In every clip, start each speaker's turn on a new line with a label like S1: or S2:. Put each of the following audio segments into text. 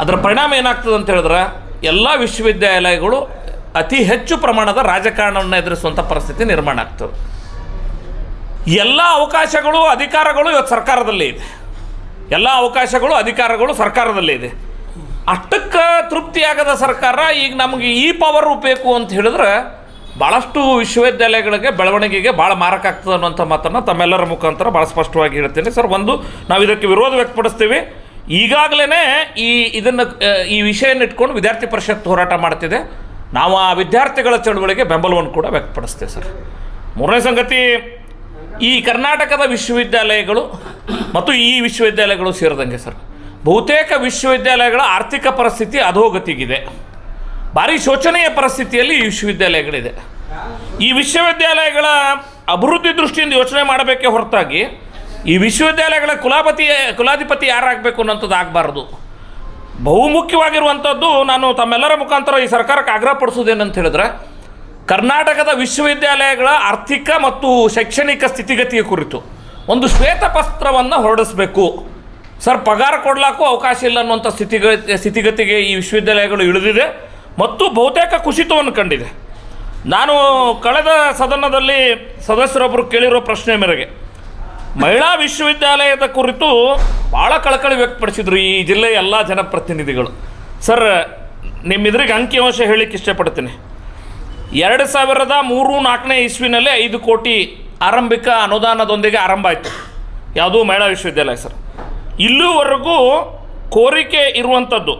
S1: ಅದರ ಪರಿಣಾಮ ಏನಾಗ್ತದೆ ಅಂತ ಹೇಳಿದ್ರೆ ಎಲ್ಲ ವಿಶ್ವವಿದ್ಯಾಲಯಗಳು ಅತಿ ಹೆಚ್ಚು ಪ್ರಮಾಣದ ರಾಜಕಾರಣವನ್ನು ಎದುರಿಸುವಂಥ ಪರಿಸ್ಥಿತಿ ನಿರ್ಮಾಣ ಆಗ್ತದೆ. ಎಲ್ಲ ಅವಕಾಶಗಳು ಅಧಿಕಾರಗಳು ಇವತ್ತು ಸರ್ಕಾರದಲ್ಲಿ ಇದೆ. ಎಲ್ಲ ಅವಕಾಶಗಳು ಅಧಿಕಾರಗಳು ಸರ್ಕಾರದಲ್ಲಿ ಇದೆ. ಅಷ್ಟಕ್ಕೆ ತೃಪ್ತಿಯಾಗದ ಸರ್ಕಾರ ಈಗ ನಮಗೆ ಈ ಪವರ್ ಬೇಕು ಅಂತ ಹೇಳಿದ್ರೆ ಭಾಳಷ್ಟು ವಿಶ್ವವಿದ್ಯಾಲಯಗಳಿಗೆ ಬೆಳವಣಿಗೆಗೆ ಭಾಳ ಮಾರಕ ಆಗ್ತದೆ ಅನ್ನುವಂಥ ಮಾತನ್ನು ತಮ್ಮೆಲ್ಲರ ಮುಖಾಂತರ ಭಾಳ ಸ್ಪಷ್ಟವಾಗಿ ಹೇಳ್ತೀನಿ. ಸರ್, ಒಂದು ನಾವು ಇದಕ್ಕೆ ವಿರೋಧ ವ್ಯಕ್ತಪಡಿಸ್ತೀವಿ. ಈಗಾಗಲೇ ಈ ಇದನ್ನು ಈ ವಿಷಯನ ಇಟ್ಕೊಂಡು ವಿದ್ಯಾರ್ಥಿ ಪರಿಷತ್ ಹೋರಾಟ ಮಾಡ್ತಿದೆ. ನಾವು ಆ ವಿದ್ಯಾರ್ಥಿಗಳ ಚಳುವಳಿಗೆ ಬೆಂಬಲವನ್ನು ಕೂಡ ವ್ಯಕ್ತಪಡಿಸ್ತೇವೆ ಸರ್. ಮೂರನೇ ಸಂಗತಿ, ಈ ಕರ್ನಾಟಕದ ವಿಶ್ವವಿದ್ಯಾಲಯಗಳು ಮತ್ತು ಈ ವಿಶ್ವವಿದ್ಯಾಲಯಗಳು ಸೇರಿದಂಗೆ ಸರ್. ಬಹುತೇಕ ವಿಶ್ವವಿದ್ಯಾಲಯಗಳ ಆರ್ಥಿಕ ಪರಿಸ್ಥಿತಿ ಅಧೋಗತಿಗಿದೆ. ಭಾರಿ ಶೋಚನೀಯ ಪರಿಸ್ಥಿತಿಯಲ್ಲಿ ಈ ವಿಶ್ವವಿದ್ಯಾಲಯಗಳಿದೆ. ಈ ವಿಶ್ವವಿದ್ಯಾಲಯಗಳ ಅಭಿವೃದ್ಧಿ ದೃಷ್ಟಿಯಿಂದ ಯೋಚನೆ ಮಾಡಬೇಕೇ ಹೊರತಾಗಿ ಈ ವಿಶ್ವವಿದ್ಯಾಲಯಗಳ ಕುಲಾಪತಿ, ಕುಲಾಧಿಪತಿ ಯಾರಾಗಬೇಕು ಅನ್ನೋಂಥದ್ದು ಆಗಬಾರ್ದು. ಬಹುಮುಖ್ಯವಾಗಿರುವಂಥದ್ದು ನಾನು ತಮ್ಮೆಲ್ಲರ ಮುಖಾಂತರ ಈ ಸರ್ಕಾರಕ್ಕೆ ಆಗ್ರಹ ಪಡಿಸೋದೇನಂತ ಹೇಳಿದ್ರೆ, ಕರ್ನಾಟಕದ ವಿಶ್ವವಿದ್ಯಾಲಯಗಳ ಆರ್ಥಿಕ ಮತ್ತು ಶೈಕ್ಷಣಿಕ ಸ್ಥಿತಿಗತಿಯ ಕುರಿತು ಒಂದು ಶ್ವೇತಪತ್ರವನ್ನು ಹೊರಡಿಸಬೇಕು. ಸರ್, ಪಗಾರ ಕೊಡಲಾಕೂ ಅವಕಾಶ ಇಲ್ಲ ಅನ್ನುವಂಥ ಸ್ಥಿತಿಗತಿ ಸ್ಥಿತಿಗತಿಗೆ ಈ ವಿಶ್ವವಿದ್ಯಾಲಯಗಳು ಇಳಿದಿದೆ ಮತ್ತು ಬಹುತೇಕ ಕುಸಿತವನ್ನು ಕಂಡಿದೆ. ನಾನು ಕಳೆದ ಸದನದಲ್ಲಿ ಸದಸ್ಯರೊಬ್ಬರು ಕೇಳಿರೋ ಪ್ರಶ್ನೆ ಮೇರೆಗೆ ಮಹಿಳಾ ವಿಶ್ವವಿದ್ಯಾಲಯದ ಕುರಿತು ಭಾಳ ಕಳಕಳಿ ವ್ಯಕ್ತಪಡಿಸಿದ್ರು ಈ ಜಿಲ್ಲೆಯ ಎಲ್ಲ ಜನಪ್ರತಿನಿಧಿಗಳು. ಸರ್ ನಿಮ್ಮಿದ್ರಿಗೆ ಅಂಕಿಅಂಶ ಹೇಳಿಕ್ಕೆ ಇಷ್ಟಪಡ್ತೀನಿ. ಎರಡು ಸಾವಿರದ ಮೂರು ನಾಲ್ಕನೇ ಇಸ್ವಿನಲ್ಲಿ ಐದು ಕೋಟಿ ಆರಂಭಿಕ ಅನುದಾನದೊಂದಿಗೆ ಆರಂಭ ಆಯಿತು. ಯಾವುದೂ ಮಹಿಳಾ ವಿಶ್ವವಿದ್ಯಾಲಯ ಸರ್. ಇಲ್ಲಿವರೆಗೂ ಕೋರಿಕೆ ಇರುವಂಥದ್ದು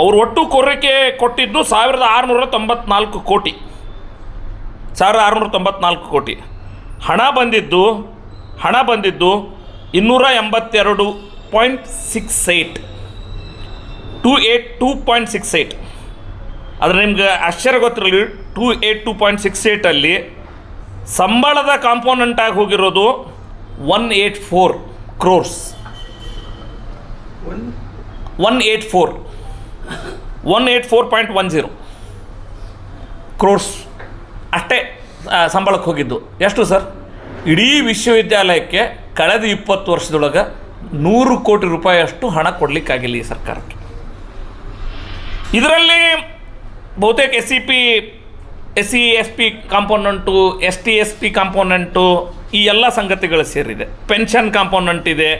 S1: ಅವರು ಒಟ್ಟು ಕೋರಿಕೆ ಕೊಟ್ಟಿದ್ದು ಸಾವಿರದ ಆರುನೂರ ತೊಂಬತ್ನಾಲ್ಕು ಕೋಟಿ. ಸಾವಿರದ ಆರುನೂರ ತೊಂಬತ್ನಾಲ್ಕು ಕೋಟಿ. ಹಣ ಬಂದಿದ್ದು ಹಣ ಬಂದಿದ್ದು ಇನ್ನೂರ ಎಂಬತ್ತೆರಡು point six eight two eight two point six eight ಆದರೆ ನಿಮ್ಗೆ ಆಶ್ಚರ್ಯ ಗೊತ್ತಿರಲಿ, two eight two point six ಏಯ್ಟಲ್ಲಿ ಸಂಬಳದ ಕಾಂಪೋನೆಂಟಾಗಿ ಹೋಗಿರೋದು one eight four crores one eight four. One eight four point one zero. Crores ಅಷ್ಟೇ. ಸಂಬಳಕ್ಕೆ ಹೋಗಿದ್ದು. ಎಷ್ಟು ಸರ್? ಇಡೀ ವಿಶ್ವವಿದ್ಯಾಲಯಕ್ಕೆ ಕಳೆದ ಇಪ್ಪತ್ತು ವರ್ಷದೊಳಗೆ ನೂರು ಕೋಟಿ ರೂಪಾಯಿಯಷ್ಟು ಹಣ ಕೊಡಲಿಕ್ಕಾಗಿಲ್ಲ ಈ ಸರ್ಕಾರಕ್ಕೆ. ಇದರಲ್ಲಿ ಬಹುತೇಕ S C P S C S P component S T S P component ಈ ಎಲ್ಲ ಸಂಗತಿಗಳು ಸೇರಿದೆ. ಪೆನ್ಷನ್ ಕಾಂಪೋನೆಂಟ್ ಇದೆ.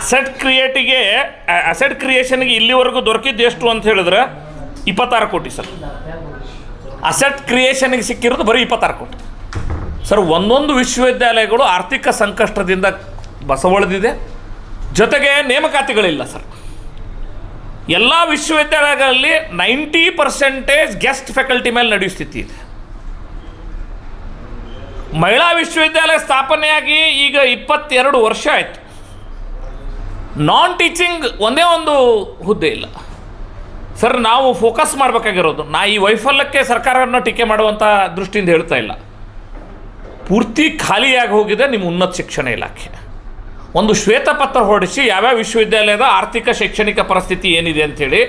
S1: ಅಸೆಟ್ ಕ್ರಿಯೇಟಿಗೆ ಅಸೆಟ್ ಕ್ರಿಯೇಷನ್ಗೆ ಇಲ್ಲಿವರೆಗೂ ದೊರಕಿದ್ದು ಎಷ್ಟು ಅಂತ ಹೇಳಿದ್ರೆ ಇಪ್ಪತ್ತಾರು ಕೋಟಿ ಸರ್. ಅಸೆಟ್ ಕ್ರಿಯೇಷನ್ಗೆ ಸಿಕ್ಕಿರೋದು ಬರೀ ಇಪ್ಪತ್ತಾರು ಕೋಟಿ. ಸರ್ ಒಂದೊಂದು ವಿಶ್ವವಿದ್ಯಾಲಯಗಳು ಆರ್ಥಿಕ ಸಂಕಷ್ಟದಿಂದ ಬಸವಳಿದಿದೆ. ಜೊತೆಗೆ ನೇಮಕಾತಿಗಳಿಲ್ಲ ಸರ್ ಎಲ್ಲ ವಿಶ್ವವಿದ್ಯಾಲಯಗಳಲ್ಲಿ ನೈಂಟಿ ಪರ್ಸೆಂಟೇಜ್ ಗೆಸ್ಟ್ ಫ್ಯಾಕಲ್ಟಿ ಮೇಲೆ ನಡೆಯೋ ಸ್ಥಿತಿ ಇದೆ. ಮಹಿಳಾ ವಿಶ್ವವಿದ್ಯಾಲಯ ಸ್ಥಾಪನೆಯಾಗಿ ಈಗ ಇಪ್ಪತ್ತೆರಡು ವರ್ಷ ಆಯಿತು. ನಾನ್ ಟೀಚಿಂಗ್ ಒಂದೇ ಒಂದು ಹುದ್ದೆ ಇಲ್ಲ. ಸರ್, ನಾವು ಫೋಕಸ್ ಮಾಡಬೇಕಾಗಿರೋದು. ನಾ ಈ ವೈಫಲ್ಯಕ್ಕೆ ಸರ್ಕಾರವನ್ನು ಟೀಕೆ ಮಾಡುವಂಥ ದೃಷ್ಟಿಯಿಂದ ಹೇಳ್ತಾ ಇಲ್ಲ. ಪೂರ್ತಿ ಖಾಲಿಯಾಗಿ ಹೋಗಿದೆ ನಿಮ್ಮ ಉನ್ನತ ಶಿಕ್ಷಣ ಇಲಾಖೆ. ಒಂದು ಶ್ವೇತಪತ್ರ ಹೊರಡಿಸಿ ಯಾವ್ಯಾವ ವಿಶ್ವವಿದ್ಯಾಲಯದ ಆರ್ಥಿಕ ಶೈಕ್ಷಣಿಕ ಪರಿಸ್ಥಿತಿ ಏನಿದೆ ಅಂಥೇಳಿ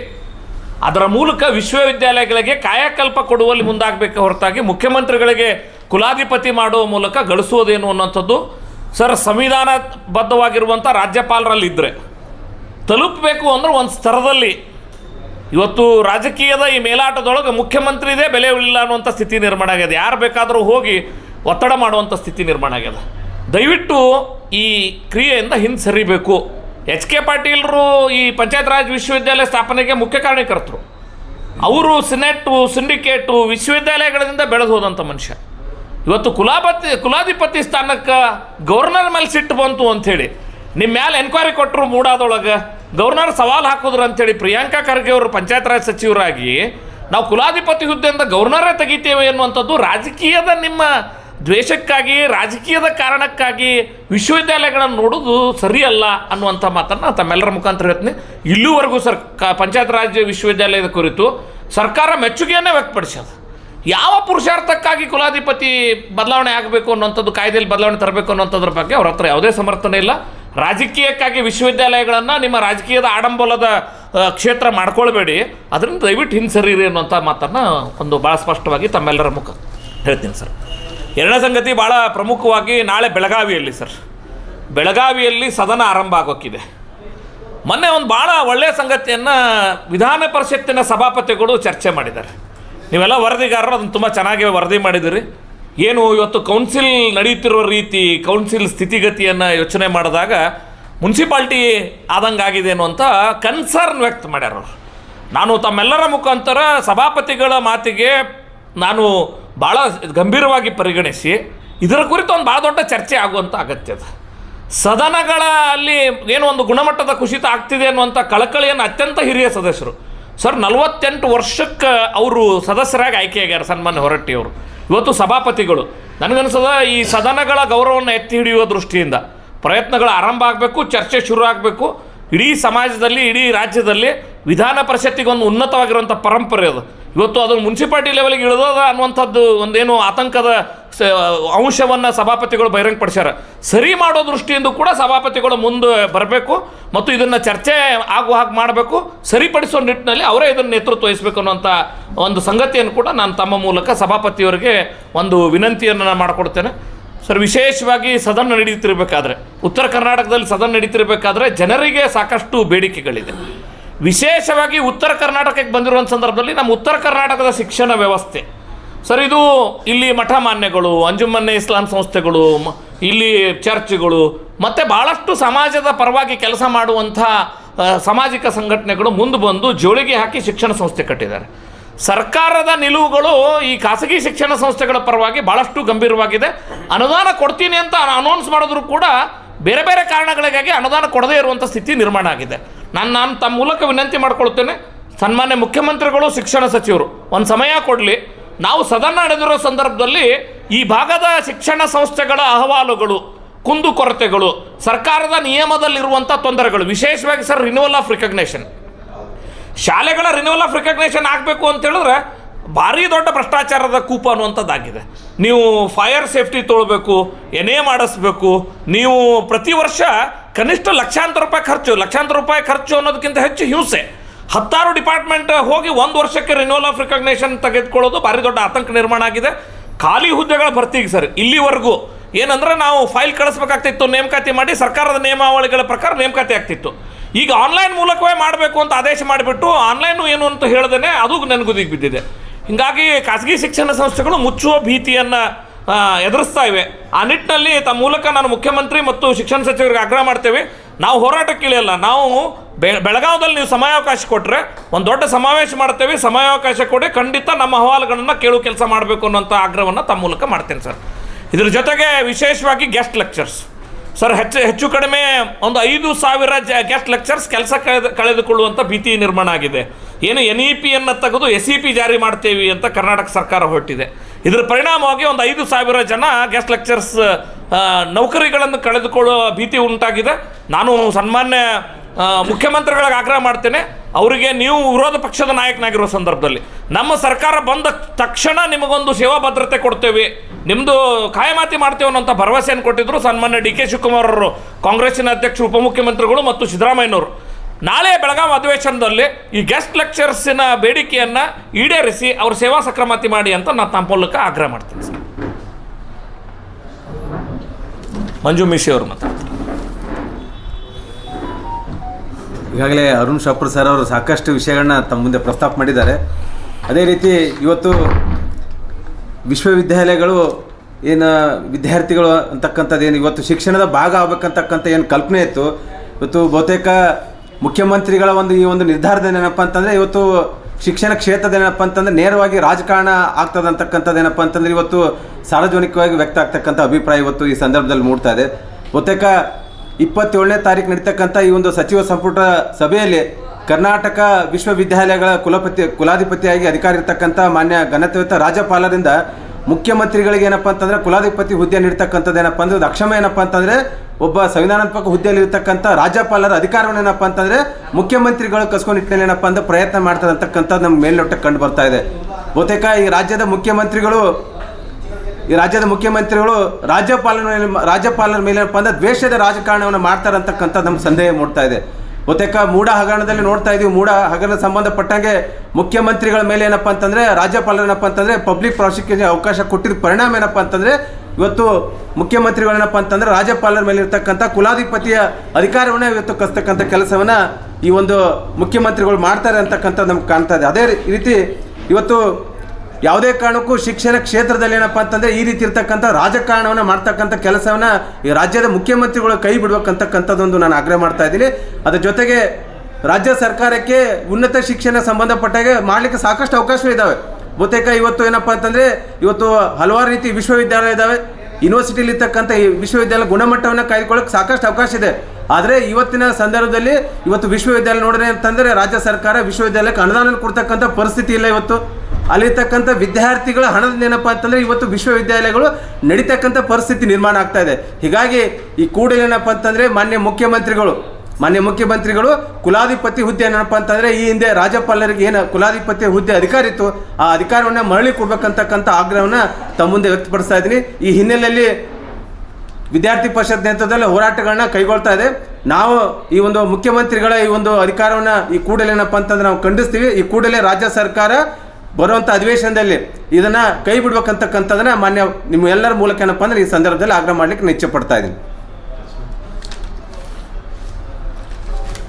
S1: ಅದರ ಮೂಲಕ ವಿಶ್ವವಿದ್ಯಾಲಯಗಳಿಗೆ ಕಾಯಕಲ್ಪ ಕೊಡುವಲ್ಲಿ ಮುಂದಾಗಬೇಕು ಹೊರತಾಗಿ ಮುಖ್ಯಮಂತ್ರಿಗಳಿಗೆ ಕುಲಾಧಿಪತಿ ಮಾಡುವ ಮೂಲಕ ಗಳಿಸುವುದೇನು ಅನ್ನೋಂಥದ್ದು ಸರ್, ಸಂವಿಧಾನಬದ್ಧವಾಗಿರುವಂಥ ರಾಜ್ಯಪಾಲರಲ್ಲಿದ್ದರೆ ತಲುಪಬೇಕು ಅಂದ್ರೆ ಒಂದು ಸ್ತರದಲ್ಲಿ ಇವತ್ತು ರಾಜಕೀಯದ ಈ ಮೇಲಾಟದೊಳಗೆ ಮುಖ್ಯಮಂತ್ರಿದೇ ಬೆಲೆ ಉಳಿಲ್ಲ ಅನ್ನುವಂಥ ಸ್ಥಿತಿ ನಿರ್ಮಾಣ ಆಗಿದೆ. ಯಾರು ಬೇಕಾದರೂ ಹೋಗಿ ಒತ್ತಡ ಮಾಡುವಂಥ ಸ್ಥಿತಿ ನಿರ್ಮಾಣ ಆಗ್ಯದ ದಯವಿಟ್ಟು ಈ ಕ್ರಿಯೆಯಿಂದ ಹಿಂದೆ ಸರಿಬೇಕು ಎಚ್ ಕೆ ಪಾಟೀಲರು ಈ ಪಂಚಾಯತ್ ರಾಜ್ ವಿಶ್ವವಿದ್ಯಾಲಯ ಸ್ಥಾಪನೆಗೆ ಮುಖ್ಯ ಕಾರಣಕರ್ತರು ಅವರು ಸಿನೆಟ್ಟು ಸಿಂಡಿಕೇಟು ವಿಶ್ವವಿದ್ಯಾಲಯಗಳಿಂದ ಬೆಳೆದು ಹೋದಂಥ ಮನುಷ್ಯ. ಇವತ್ತು ಕುಲಾಪತಿ, ಕುಲಾಧಿಪತಿ ಸ್ಥಾನಕ್ಕೆ ಗವರ್ನರ್ ಮೇಲೆ ಸಿಟ್ಟು ಬಂತು ಅಂಥೇಳಿ. ನಿಮ್ಮ ಮ್ಯಾಲೆ ಎನ್ಕ್ವೈರಿ ಕೊಟ್ಟರು ಮೂಡಾದೊಳಗೆ. ಗವರ್ನರ್ ಸವಾಲು ಹಾಕಿದ್ರು ಅಂಥೇಳಿ ಪ್ರಿಯಾಂಕಾ ಖರ್ಗೆ ಅವರು ಪಂಚಾಯತ್ ರಾಜ್ ಸಚಿವರಾಗಿ, ನಾವು ಕುಲಾಧಿಪತಿ ಹುದ್ದೆಯಿಂದ ಗವರ್ನರೇ ತೆಗಿತೇವೆ ಎನ್ನುವಂಥದ್ದು ರಾಜಕೀಯದ ನಿಮ್ಮ ದ್ವೇಷಕ್ಕಾಗಿ, ರಾಜಕೀಯದ ಕಾರಣಕ್ಕಾಗಿ ವಿಶ್ವವಿದ್ಯಾಲಯಗಳನ್ನು ನೋಡೋದು ಸರಿಯಲ್ಲ ಅನ್ನುವಂಥ ಮಾತನ್ನು ತಮ್ಮೆಲ್ಲರ ಮುಖಾಂತರ ಹೇಳ್ತೀನಿ. ಇಲ್ಲಿವರೆಗೂ ಸರ್ ಪಂಚಾಯತ್ ರಾಜ್ ವಿಶ್ವವಿದ್ಯಾಲಯದ ಕುರಿತು ಸರ್ಕಾರ ಮೆಚ್ಚುಗೆಯನ್ನೇ ವ್ಯಕ್ತಪಡಿಸ್ಯದ ಯಾವ ಪುರುಷಾರ್ಥಕ್ಕಾಗಿ ಕುಲಾಧಿಪತಿ ಬದಲಾವಣೆ ಆಗಬೇಕು ಅನ್ನುವಂಥದ್ದು, ಕಾಯ್ದೆಯಲ್ಲಿ ಬದಲಾವಣೆ ತರಬೇಕು ಅನ್ನುವಂಥದ್ರ ಬಗ್ಗೆ ಅವ್ರ ಹತ್ರ ಯಾವುದೇ ಸಮರ್ಥನೆ ಇಲ್ಲ. ರಾಜಕೀಯಕ್ಕಾಗಿ ವಿಶ್ವವಿದ್ಯಾಲಯಗಳನ್ನು ನಿಮ್ಮ ರಾಜಕೀಯದ ಆಡಂಬಲದ ಕ್ಷೇತ್ರ ಮಾಡ್ಕೊಳ್ಬೇಡಿ. ಅದರಿಂದ ದಯವಿಟ್ಟು ಹಿಂಸರೀರಿ ಅನ್ನುವಂಥ ಮಾತನ್ನು ಒಂದು ಭಾಳ ಸ್ಪಷ್ಟವಾಗಿ ತಮ್ಮೆಲ್ಲರ ಮುಖ ಹೇಳ್ತೀನಿ ಸರ್. ಎರಡನೇ ಸಂಗತಿ ಭಾಳ ಪ್ರಮುಖವಾಗಿ ನಾಳೆ ಬೆಳಗಾವಿಯಲ್ಲಿ ಸರ್. ಬೆಳಗಾವಿಯಲ್ಲಿ ಸದನ ಆರಂಭ ಆಗೋಕ್ಕಿದೆ. ಮೊನ್ನೆ ಒಂದು ಭಾಳ ಒಳ್ಳೆಯ ಸಂಗತಿಯನ್ನು ವಿಧಾನ ಪರಿಷತ್ತಿನ ಸಭಾಪತಿಗಳು ಚರ್ಚೆ ಮಾಡಿದ್ದಾರೆ. ನೀವೆಲ್ಲ ವರದಿಗಾರರು, ಅದನ್ನು ತುಂಬ ಚೆನ್ನಾಗಿ ವರದಿ ಮಾಡಿದಿರಿ ಏನು ಇವತ್ತು ಕೌನ್ಸಿಲ್ ನಡೆಯುತ್ತಿರುವ ರೀತಿ ಕೌನ್ಸಿಲ್ ಸ್ಥಿತಿಗತಿಯನ್ನು ಯೋಚನೆ ಮಾಡಿದಾಗ ಮುನ್ಸಿಪಾಲ್ಟಿ ಆದಂಗಾಗಿದೆ ಅನ್ನುವಂಥ ಕನ್ಸರ್ನ್ ವ್ಯಕ್ತ ಮಾಡ್ಯಾರ ಅವರು. ನಾನು ತಮ್ಮೆಲ್ಲರ ಮುಖಾಂತರ ಸಭಾಪತಿಗಳ ಮಾತಿಗೆ ನಾನು ಭಾಳ ಗಂಭೀರವಾಗಿ ಪರಿಗಣಿಸಿ, ಇದರ ಕುರಿತು ಒಂದು ಭಾಳ ದೊಡ್ಡ ಚರ್ಚೆ ಆಗುವಂಥ ಅಗತ್ಯ ಸದನಗಳ ಅಲ್ಲಿ ಏನು ಒಂದು ಗುಣಮಟ್ಟದ ಕುಸಿತ ಆಗ್ತಿದೆ ಅನ್ನುವಂಥ ಕಳಕಳಿಯನ್ನು ಅತ್ಯಂತ ಹಿರಿಯ ಸದಸ್ಯರು. ಸರ್, ನಲವತ್ತೆಂಟು ವರ್ಷಕ್ಕೆ ಅವರು ಸದಸ್ಯರಾಗಿ ಆಯ್ಕೆಯಾಗ್ಯಾರ ಸನ್ಮಾನ್ಯ ಹೊರಟ್ಟಿಯವರು. ಇವತ್ತು ಸಭಾಪತಿಗಳು, ನನಗನ್ಸದ ಈ ಸದನಗಳ ಗೌರವವನ್ನು ಎತ್ತಿ ಹಿಡಿಯುವ ದೃಷ್ಟಿಯಿಂದ, ಪ್ರಯತ್ನಗಳು ಆರಂಭ ಆಗಬೇಕು, ಚರ್ಚೆ ಶುರು ಆಗಬೇಕು, ಇಡೀ ಸಮಾಜದಲ್ಲಿ, ಇಡೀ ರಾಜ್ಯದಲ್ಲಿ ವಿಧಾನ ಪರಿಷತ್ತಿಗೆ ಒಂದು ಉನ್ನತವಾಗಿರುವಂಥ ಪರಂಪರೆ ಅದು. ಇವತ್ತು ಅದು ಮುನ್ಸಿಪಾಲ್ಟಿ ಲೆವೆಲ್ಗೆ ಇಳಿದದ ಅನ್ನುವಂಥದ್ದು ಒಂದೇನು ಆತಂಕದ ಅಂಶವನ್ನು ಸಭಾಪತಿಗಳು ಬಹಿರಂಗಪಡಿಸ್ಯಾರ ಸರಿ ಮಾಡೋ ದೃಷ್ಟಿಯಿಂದ ಕೂಡ ಸಭಾಪತಿಗಳು ಮುಂದೆ ಬರಬೇಕು ಮತ್ತು ಇದನ್ನು ಚರ್ಚೆ ಆಗುವ ಹಾಗೆ ಮಾಡಬೇಕು. ಸರಿಪಡಿಸೋ ನಿಟ್ಟಿನಲ್ಲಿ ಅವರೇ ಇದನ್ನು ನೇತೃತ್ವ ವಹಿಸಬೇಕು ಅನ್ನೋಂಥ ಒಂದು ಸಂಗತಿಯನ್ನು ಕೂಡ ನಾನು ತಮ್ಮ ಮೂಲಕ ಸಭಾಪತಿಯವರಿಗೆ ಒಂದು ವಿನಂತಿಯನ್ನು ನಾನು ಮಾಡಿಕೊಡ್ತೇನೆ. ಸರ್, ವಿಶೇಷವಾಗಿ ಸದನ ನಡೀತಿರ್ಬೇಕಾದ್ರೆ, ಉತ್ತರ ಕರ್ನಾಟಕದಲ್ಲಿ ಸದನ ನಡೀತಿರ್ಬೇಕಾದ್ರೆ ಜನರಿಗೆ ಸಾಕಷ್ಟು ಬೇಡಿಕೆಗಳಿದೆ. ವಿಶೇಷವಾಗಿ ಉತ್ತರ ಕರ್ನಾಟಕಕ್ಕೆ ಬಂದಿರುವಂಥ ಸಂದರ್ಭದಲ್ಲಿ ನಮ್ಮ ಉತ್ತರ ಕರ್ನಾಟಕದ ಶಿಕ್ಷಣ ವ್ಯವಸ್ಥೆ ಸರ್, ಇದು ಇಲ್ಲಿ ಮಠ ಮಾನ್ಯಗಳು ಅಂಜುಮನ್ನೆ ಇಸ್ಲಾಂ ಸಂಸ್ಥೆಗಳು ಇಲ್ಲಿ ಚರ್ಚ್ಗಳು, ಮತ್ತು ಭಾಳಷ್ಟು ಸಮಾಜದ ಪರವಾಗಿ ಕೆಲಸ ಮಾಡುವಂಥ ಸಾಮಾಜಿಕ ಸಂಘಟನೆಗಳು ಮುಂದೆ ಬಂದು ಜೋಳಿಗೆ ಹಾಕಿ ಶಿಕ್ಷಣ ಸಂಸ್ಥೆ ಕಟ್ಟಿದ್ದಾರೆ. ಸರ್ಕಾರದ ನಿಲುವುಗಳು ಈ ಖಾಸಗಿ ಶಿಕ್ಷಣ ಸಂಸ್ಥೆಗಳ ಪರವಾಗಿ ಭಾಳಷ್ಟು ಗಂಭೀರವಾಗಿದೆ. ಅನುದಾನ ಕೊಡ್ತೀನಿ ಅಂತ ಅನೌನ್ಸ್ ಮಾಡಿದ್ರು ಕೂಡ ಬೇರೆ ಬೇರೆ ಕಾರಣಗಳಿಗಾಗಿ ಅನುದಾನ ಕೊಡದೇ ಇರುವಂಥ ಸ್ಥಿತಿ ನಿರ್ಮಾಣ ಆಗಿದೆ. ನಾನು ನಾನು ತಮ್ಮ ಮೂಲಕ ವಿನಂತಿ ಮಾಡ್ಕೊಳ್ತೇನೆ. ಸನ್ಮಾನ್ಯ ಮುಖ್ಯಮಂತ್ರಿಗಳು, ಶಿಕ್ಷಣ ಸಚಿವರು, ಒಂದು ಸಮಯ ಕೊಡಲಿ. ನಾವು ಸದನ ನಡೆದಿರೋ ಸಂದರ್ಭದಲ್ಲಿ ಈ ಭಾಗದ ಶಿಕ್ಷಣ ಸಂಸ್ಥೆಗಳ ಅಹವಾಲುಗಳು ಕುಂದುಕೊರತೆಗಳು ಸರ್ಕಾರದ ನಿಯಮದಲ್ಲಿರುವಂಥ ತೊಂದರೆಗಳು, ವಿಶೇಷವಾಗಿ ಸರ್ ರಿನ್ಯೂವಲ್ ಆಫ್ ರಿಕಗ್ನೇಷನ್ ಶಾಲೆಗಳ ರಿನ್ಯೂವಲ್ ಆಫ್ ರಿಕಗ್ನೇಷನ್ ಆಗಬೇಕು ಅಂತ ಹೇಳಿದ್ರೆ ಭಾರಿ ದೊಡ್ಡ ಭ್ರಷ್ಟಾಚಾರದ ಕೂಪ ಅನ್ನುವಂಥದ್ದಾಗಿದೆ. ನೀವು ಫೈರ್ ಸೇಫ್ಟಿ ತೊಗೊಳ್ಬೇಕು ಎನೇ ಮಾಡಿಸ್ಬೇಕು, ನೀವು ಪ್ರತಿ ವರ್ಷ ಕನಿಷ್ಠ ಲಕ್ಷಾಂತರ ರೂಪಾಯಿ ಖರ್ಚು, ಲಕ್ಷಾಂತರ ರೂಪಾಯಿ ಖರ್ಚು ಅನ್ನೋದಕ್ಕಿಂತ ಹೆಚ್ಚು ಹಿಂಸೆ. ಹತ್ತಾರು ಡಿಪಾರ್ಟ್ಮೆಂಟ್ ಹೋಗಿ ಒಂದು ವರ್ಷಕ್ಕೆ ರಿನೋಲ್ ಆಫ್ ರಿಕಗ್ನೇಷನ್ ತೆಗೆದುಕೊಳ್ಳೋದು ಭಾರಿ ದೊಡ್ಡ ಆತಂಕ ನಿರ್ಮಾಣ ಆಗಿದೆ. ಖಾಲಿ ಹುದ್ದೆಗಳ ಭರ್ತಿಗೆ ಸರ್, ಇಲ್ಲಿವರೆಗೂ ಏನಂದ್ರೆ ನಾವು ಫೈಲ್ ಕಳಿಸ್ಬೇಕಾಗ್ತಿತ್ತು, ನೇಮಕಾತಿ ಮಾಡಿ ಸರ್ಕಾರದ ನಿಯಮಾವಳಿಗಳ ಪ್ರಕಾರ ನೇಮಕಾತಿ ಆಗ್ತಿತ್ತು. ಈಗ ಆನ್ಲೈನ್ ಮೂಲಕವೇ ಮಾಡಬೇಕು ಅಂತ ಆದೇಶ ಮಾಡಿಬಿಟ್ಟು ಆನ್ಲೈನು ಏನು ಅಂತ ಹೇಳದೇನೆ ಅದು ನನಗುದಿಗೆ ಬಿದ್ದಿದೆ. ಹೀಗಾಗಿ ಖಾಸಗಿ ಶಿಕ್ಷಣ ಸಂಸ್ಥೆಗಳು ಮುಚ್ಚುವ ಭೀತಿಯನ್ನು ಎದುರಿಸ್ತಾ ಇವೆ. ಆ ನಿಟ್ಟಿನಲ್ಲಿ ತಮ್ಮ ಮೂಲಕ ನಾನು ಮುಖ್ಯಮಂತ್ರಿ ಮತ್ತು ಶಿಕ್ಷಣ ಸಚಿವರಿಗೆ ಆಗ್ರಹ ಮಾಡ್ತೇವೆ. ನಾವು ಹೋರಾಟಕ್ಕೆ ಇಳಿಯಲ್ಲ, ನಾವು ಬೆ, ಬೆಳಗಾವದಲ್ಲಿ ನೀವು ಸಮಯಾವಕಾಶ ಕೊಟ್ಟರೆ ಒಂದು ದೊಡ್ಡ ಸಮಾವೇಶ ಮಾಡ್ತೇವೆ. ಸಮಯಾವಕಾಶ ಕೊಡಿ. ಖಂಡಿತ ನಮ್ಮ ಅಹವಾಲುಗಳನ್ನು ಕೇಳು ಕೆಲಸ ಮಾಡಬೇಕು ಅನ್ನೋಂಥ ಆಗ್ರಹವನ್ನು ತಮ್ಮ ಮೂಲಕ ಮಾಡ್ತೇನೆ ಸರ್. ಇದ್ರ ಜೊತೆಗೆ ವಿಶೇಷವಾಗಿ ಗೆಸ್ಟ್ ಲೆಕ್ಚರ್ಸ್ ಸರ್, ಹೆಚ್ಚು ಹೆಚ್ಚು ಕಡಿಮೆ ಒಂದು ಐದು ಸಾವಿರ ಜ ಗೆಸ್ಟ್ ಲೆಕ್ಚರ್ಸ್ ಕೆಲಸ ಕಳೆದು ಕಳೆದುಕೊಳ್ಳುವಂಥ ಭೀತಿ ನಿರ್ಮಾಣ ಆಗಿದೆ. ಏನು ಎನ್ ಇ ಪಿಯನ್ನು ತೆಗೆದು ಎಸ್ ಇ ಪಿ ಜಾರಿ ಮಾಡ್ತೇವೆ ಅಂತ ಕರ್ನಾಟಕ ಸರ್ಕಾರ ಹೊರಟಿದೆ. ಇದರ ಪರಿಣಾಮವಾಗಿ ಒಂದು ಐದು ಸಾವಿರ ಜನ ಗೆಸ್ಟ್ ಲೆಕ್ಚರ್ಸ್ ನೌಕರಿಗಳನ್ನು ಕಳೆದುಕೊಳ್ಳುವ ಭೀತಿ ಉಂಟಾಗಿದೆ. ನಾನು ಸನ್ಮಾನ್ಯ ಮುಖ್ಯಮಂತ್ರಿಗಳಿಗೆ ಆಗ್ರಹ ಮಾಡ್ತೇನೆ. ಅವರಿಗೆ ನೀವು ವಿರೋಧ ಪಕ್ಷದ ನಾಯಕನಾಗಿರೋ ಸಂದರ್ಭದಲ್ಲಿ. ನಮ್ಮ ಸರ್ಕಾರ ಬಂದ ತಕ್ಷಣ ನಿಮಗೊಂದು ಸೇವಾ ಭದ್ರತೆ ಕೊಡ್ತೇವೆ. ನಿಮ್ಮದು ಕಾಯಮಾತಿ ಮಾಡ್ತೇವೆ ಅನ್ನೋಂಥ ಭರವಸೆಯನ್ನು ಕೊಟ್ಟಿದ್ದರು ಸನ್ಮಾನ್ಯ ಡಿ ಕೆ ಶಿವಕುಮಾರ್ ಅವರು, ಕಾಂಗ್ರೆಸ್ಸಿನ ಅಧ್ಯಕ್ಷರು ಉಪಮುಖ್ಯಮಂತ್ರಿಗಳು ಮತ್ತು ಸಿದ್ದರಾಮಯ್ಯನವರು. ನಾಳೆ ಬೆಳಗಾವಿ ಅಧಿವೇಶನದಲ್ಲಿ ಈ ಗೆಸ್ಟ್ ಲೆಕ್ಚರ್ಸಿನ ಬೇಡಿಕೆಯನ್ನು ಈಡೇರಿಸಿ ಅವ್ರ ಸೇವಾ ಸಕ್ರಮಾತಿ ಮಾಡಿ ಅಂತ ನಾನು ತಮ್ಮ ಮೂಲಕ ಆಗ್ರಹ ಮಾಡ್ತೀನಿ ಸರ್. ಮಂಜು ಮಿಶಿ ಅವರು ಮಾತಾಡ್ತಾರೆ.
S2: ಈಗಾಗಲೇ ಅರುಣ್ ಶಾಪುರ್ ಸರ್ ಅವರು ಸಾಕಷ್ಟು ವಿಷಯಗಳನ್ನ ತಮ್ಮ ಮುಂದೆ ಪ್ರಸ್ತಾಪ ಮಾಡಿದ್ದಾರೆ. ಅದೇ ರೀತಿ ಇವತ್ತು ವಿಶ್ವವಿದ್ಯಾಲಯಗಳು ಏನು ವಿದ್ಯಾರ್ಥಿಗಳು ಅಂತಕ್ಕಂಥದ್ದು ಏನು, ಇವತ್ತು ಶಿಕ್ಷಣದ ಭಾಗ ಆಗಬೇಕಂತಕ್ಕಂಥ ಏನು ಕಲ್ಪನೆ ಇತ್ತು. ಇವತ್ತು ಬಹುತೇಕ ಮುಖ್ಯಮಂತ್ರಿಗಳ ಒಂದು ಈ ಒಂದು ನಿರ್ಧಾರದ ಏನಪ್ಪ ಅಂತಂದರೆ ಇವತ್ತು ಶಿಕ್ಷಣ ಕ್ಷೇತ್ರದ ಏನಪ್ಪ ಅಂತಂದ್ರೆ ನೇರವಾಗಿ ರಾಜಕಾರಣ ಆಗ್ತದೆ ಅಂತಕ್ಕಂಥದ್ದು ಏನಪ್ಪ ಅಂತಂದ್ರೆ ಇವತ್ತು ಸಾರ್ವಜನಿಕವಾಗಿ ವ್ಯಕ್ತ ಆಗ್ತಕ್ಕಂಥ ಅಭಿಪ್ರಾಯ ಇವತ್ತು ಈ ಸಂದರ್ಭದಲ್ಲಿ ಮೂಡ್ತಾ ಇದೆ. ಬಹುತೇಕ ಇಪ್ಪತ್ತೇಳನೇ ತಾರೀಕು ನಡೀತಕ್ಕಂಥ ಈ ಒಂದು ಸಚಿವ ಸಂಪುಟ ಸಭೆಯಲ್ಲಿ ಕರ್ನಾಟಕ ವಿಶ್ವವಿದ್ಯಾಲಯಗಳ ಕುಲಪತಿ ಕುಲಾಧಿಪತಿಯಾಗಿ ಅಧಿಕಾರ ಇರ್ತಕ್ಕಂಥ ಮಾನ್ಯ ಘನತೆಯುತ ರಾಜ್ಯಪಾಲರಿಂದ ಮುಖ್ಯಮಂತ್ರಿಗಳಿಗೆ ಏನಪ್ಪ ಅಂತಂದ್ರೆ ಕುಲಾಧಿಪತಿ ಹುದ್ದೆ ನೀಡ್ತಕ್ಕಂಥದ್ದು ಏನಪ್ಪ ಅಂದ್ರೆ ಅದು ಅಕ್ಷಮ ಏನಪ್ಪ ಅಂತಂದ್ರೆ ಒಬ್ಬ ಸಂವಿಧಾನಾತ್ಮಕ ಹುದ್ದೆಯಲ್ಲಿ ಇರತಕ್ಕಂಥ ರಾಜ್ಯಪಾಲರ ಅಧಿಕಾರವನ್ನು ಏನಪ್ಪ ಅಂತಂದ್ರೆ ಮುಖ್ಯಮಂತ್ರಿಗಳು ಕಸ್ಕೊಂಡು ನಿಟ್ಟಿನಲ್ಲಿ ಏನಪ್ಪ ಅಂದ್ರೆ ಪ್ರಯತ್ನ ಮಾಡ್ತಾರೆ ಅಂತಕ್ಕಂಥದ್ದು ನಮ್ಮ ಮೇಲ್ನೋಟಕ್ಕೆ ಕಂಡು ಬರ್ತಾ ಇದೆ. ಬಹುತೇಕ ಈ ರಾಜ್ಯದ ಮುಖ್ಯಮಂತ್ರಿಗಳು ಈ ರಾಜ್ಯದ ಮುಖ್ಯಮಂತ್ರಿಗಳು ರಾಜ್ಯಪಾಲನ ಮೇಲೆ ರಾಜ್ಯಪಾಲರ ಮೇಲೆ ಬಂದ ದ್ವೇಷದ ರಾಜಕಾರಣವನ್ನು ಮಾಡ್ತಾರೆ ಅಂತಕ್ಕಂಥ ನಮ್ಮ ಸಂದೇಹ ಮೂಡ್ತಾ ಇದೆ. ಬಹುತೇಕ ಮೂಡ ಹಗರಣದಲ್ಲಿ ನೋಡ್ತಾ ಇದೀವಿ. ಮೂಡ ಹಗರಣ ಸಂಬಂಧಪಟ್ಟಂಗೆ ಮುಖ್ಯಮಂತ್ರಿಗಳ ಮೇಲೆ ಏನಪ್ಪ ಅಂತಂದ್ರೆ, ರಾಜ್ಯಪಾಲರು ಏನಪ್ಪ ಅಂತಂದ್ರೆ, ಪಬ್ಲಿಕ್ ಪ್ರಾಸಿಕ್ಯೂಷನ್ ಅವಕಾಶ ಕೊಟ್ಟಿದ್ದ ಪರಿಣಾಮ ಏನಪ್ಪ ಅಂತಂದ್ರೆ, ಇವತ್ತು ಮುಖ್ಯಮಂತ್ರಿಗಳೇನಪ್ಪ ಅಂತಂದ್ರೆ, ರಾಜ್ಯಪಾಲರ ಮೇಲೆ ಇರ್ತಕ್ಕಂಥ ಕುಲಾಧಿಪತಿಯ ಅಧಿಕಾರವನ್ನೇ ಇವತ್ತು ಕಸ್ತಕ್ಕಂಥ ಕೆಲಸವನ್ನ ಈ ಒಂದು ಮುಖ್ಯಮಂತ್ರಿಗಳು ಮಾಡ್ತಾರೆ ಅಂತಕ್ಕಂಥ ನಮ್ಗೆ ಕಾಣ್ತಾ ಇದೆ. ಅದೇ ರೀತಿ ಇವತ್ತು ಯಾವುದೇ ಕಾರಣಕ್ಕೂ ಶಿಕ್ಷಣ ಕ್ಷೇತ್ರದಲ್ಲಿ ಏನಪ್ಪ ಅಂತಂದ್ರೆ ಈ ರೀತಿ ಇರ್ತಕ್ಕಂಥ ರಾಜಕಾರಣವನ್ನು ಮಾಡ್ತಕ್ಕಂಥ ಕೆಲಸವನ್ನು ಈ ರಾಜ್ಯದ ಮುಖ್ಯಮಂತ್ರಿಗಳು ಕೈ ಬಿಡ್ಬೇಕಂತಕ್ಕಂಥದ್ದೊಂದು ನಾನು ಆಗ್ರಹ ಮಾಡ್ತಾ ಇದ್ದೀನಿ. ಅದ್ರ ಜೊತೆಗೆ ರಾಜ್ಯ ಸರ್ಕಾರಕ್ಕೆ ಉನ್ನತ ಶಿಕ್ಷಣ ಸಂಬಂಧಪಟ್ಟಾಗೆ ಮಾಡಲಿಕ್ಕೆ ಸಾಕಷ್ಟು ಅವಕಾಶಗಳಿದ್ದಾವೆ ಬಹುತೇಕ ಇವತ್ತು ಏನಪ್ಪ ಅಂತಂದರೆ ಇವತ್ತು ಹಲವಾರು ರೀತಿ ವಿಶ್ವವಿದ್ಯಾಲಯ ಇದ್ದಾವೆ. ಯೂನಿವರ್ಸಿಟಿಯಲ್ಲಿ ಇರ್ತಕ್ಕಂಥ ಈ ವಿಶ್ವವಿದ್ಯಾಲಯ ಗುಣಮಟ್ಟವನ್ನು ಕಾಯ್ದುಕೊಳ್ಳೋಕೆ ಸಾಕಷ್ಟು ಅವಕಾಶ ಇದೆ. ಆದರೆ ಇವತ್ತಿನ ಸಂದರ್ಭದಲ್ಲಿ ಇವತ್ತು ವಿಶ್ವವಿದ್ಯಾಲಯ ನೋಡಿದ್ರೆ ಅಂತಂದರೆ ರಾಜ್ಯ ಸರ್ಕಾರ ವಿಶ್ವವಿದ್ಯಾಲಯಕ್ಕೆ ಅನುದಾನ ಕೊಡ್ತಕ್ಕಂಥ ಪರಿಸ್ಥಿತಿ ಇಲ್ಲ ಇವತ್ತು. ಅಲ್ಲಿರ್ತಕ್ಕಂಥ ವಿದ್ಯಾರ್ಥಿಗಳ ಹಣದ ಏನಪ್ಪ ಅಂತಂದರೆ ಇವತ್ತು ವಿಶ್ವವಿದ್ಯಾಲಯಗಳು ನಡೀತಕ್ಕಂಥ ಪರಿಸ್ಥಿತಿ ನಿರ್ಮಾಣ ಆಗ್ತಾ ಇದೆ. ಹೀಗಾಗಿ ಈ ಕೂಡಲೇನಪ್ಪ ಅಂತಂದರೆ ಮಾನ್ಯ ಮುಖ್ಯಮಂತ್ರಿಗಳು ಮಾನ್ಯ ಮುಖ್ಯಮಂತ್ರಿಗಳು ಕುಲಾಧಿಪತಿ ಹುದ್ದೆ ಏನಪ್ಪ ಅಂತಂದರೆ ಈ ಹಿಂದೆ ರಾಜ್ಯಪಾಲರಿಗೆ ಏನು ಕುಲಾಧಿಪತಿ ಹುದ್ದೆ ಅಧಿಕಾರ ಇತ್ತು. ಆ ಅಧಿಕಾರವನ್ನು ಮರಳಿ ಕೊಡ್ಬೇಕಂತಕ್ಕಂಥ ಆಗ್ರಹವನ್ನ ತಮ್ಮ ಮುಂದೆ ವ್ಯಕ್ತಪಡಿಸ್ತಾ ಇದ್ದೀನಿ. ಈ ಹಿನ್ನೆಲೆಯಲ್ಲಿ ವಿದ್ಯಾರ್ಥಿ ಪರಿಷತ್ ನೇತೃತ್ವದಲ್ಲಿ ಹೋರಾಟಗಳನ್ನ ಕೈಗೊಳ್ತಾ ಇದೆ. ನಾವು ಈ ಒಂದು ಮುಖ್ಯಮಂತ್ರಿಗಳ ಈ ಒಂದು ಅಧಿಕಾರವನ್ನು ಈ ಕೂಡಲೇ ಏನಪ್ಪ ಅಂತಂದ್ರೆ ನಾವು ಖಂಡಿಸ್ತೀವಿ. ಈ ಕೂಡಲೇ ರಾಜ್ಯ ಸರ್ಕಾರ ಬರುವಂಥ ಅಧಿವೇಶನದಲ್ಲಿ ಇದನ್ನು ಕೈ ಬಿಡ್ಬೇಕಂತಕ್ಕಂಥದನ್ನ ಮಾನ್ಯ ನಿಮ್ಮ ಎಲ್ಲರ ಮೂಲಕ ಏನಪ್ಪ ಅಂದ್ರೆ ಈ ಸಂದರ್ಭದಲ್ಲಿ ಆಗ್ರಹ ಮಾಡಲಿಕ್ಕೆ ನಿಚ್ಚೆ ಪಡ್ತಾ ಇದ್ದೀನಿ.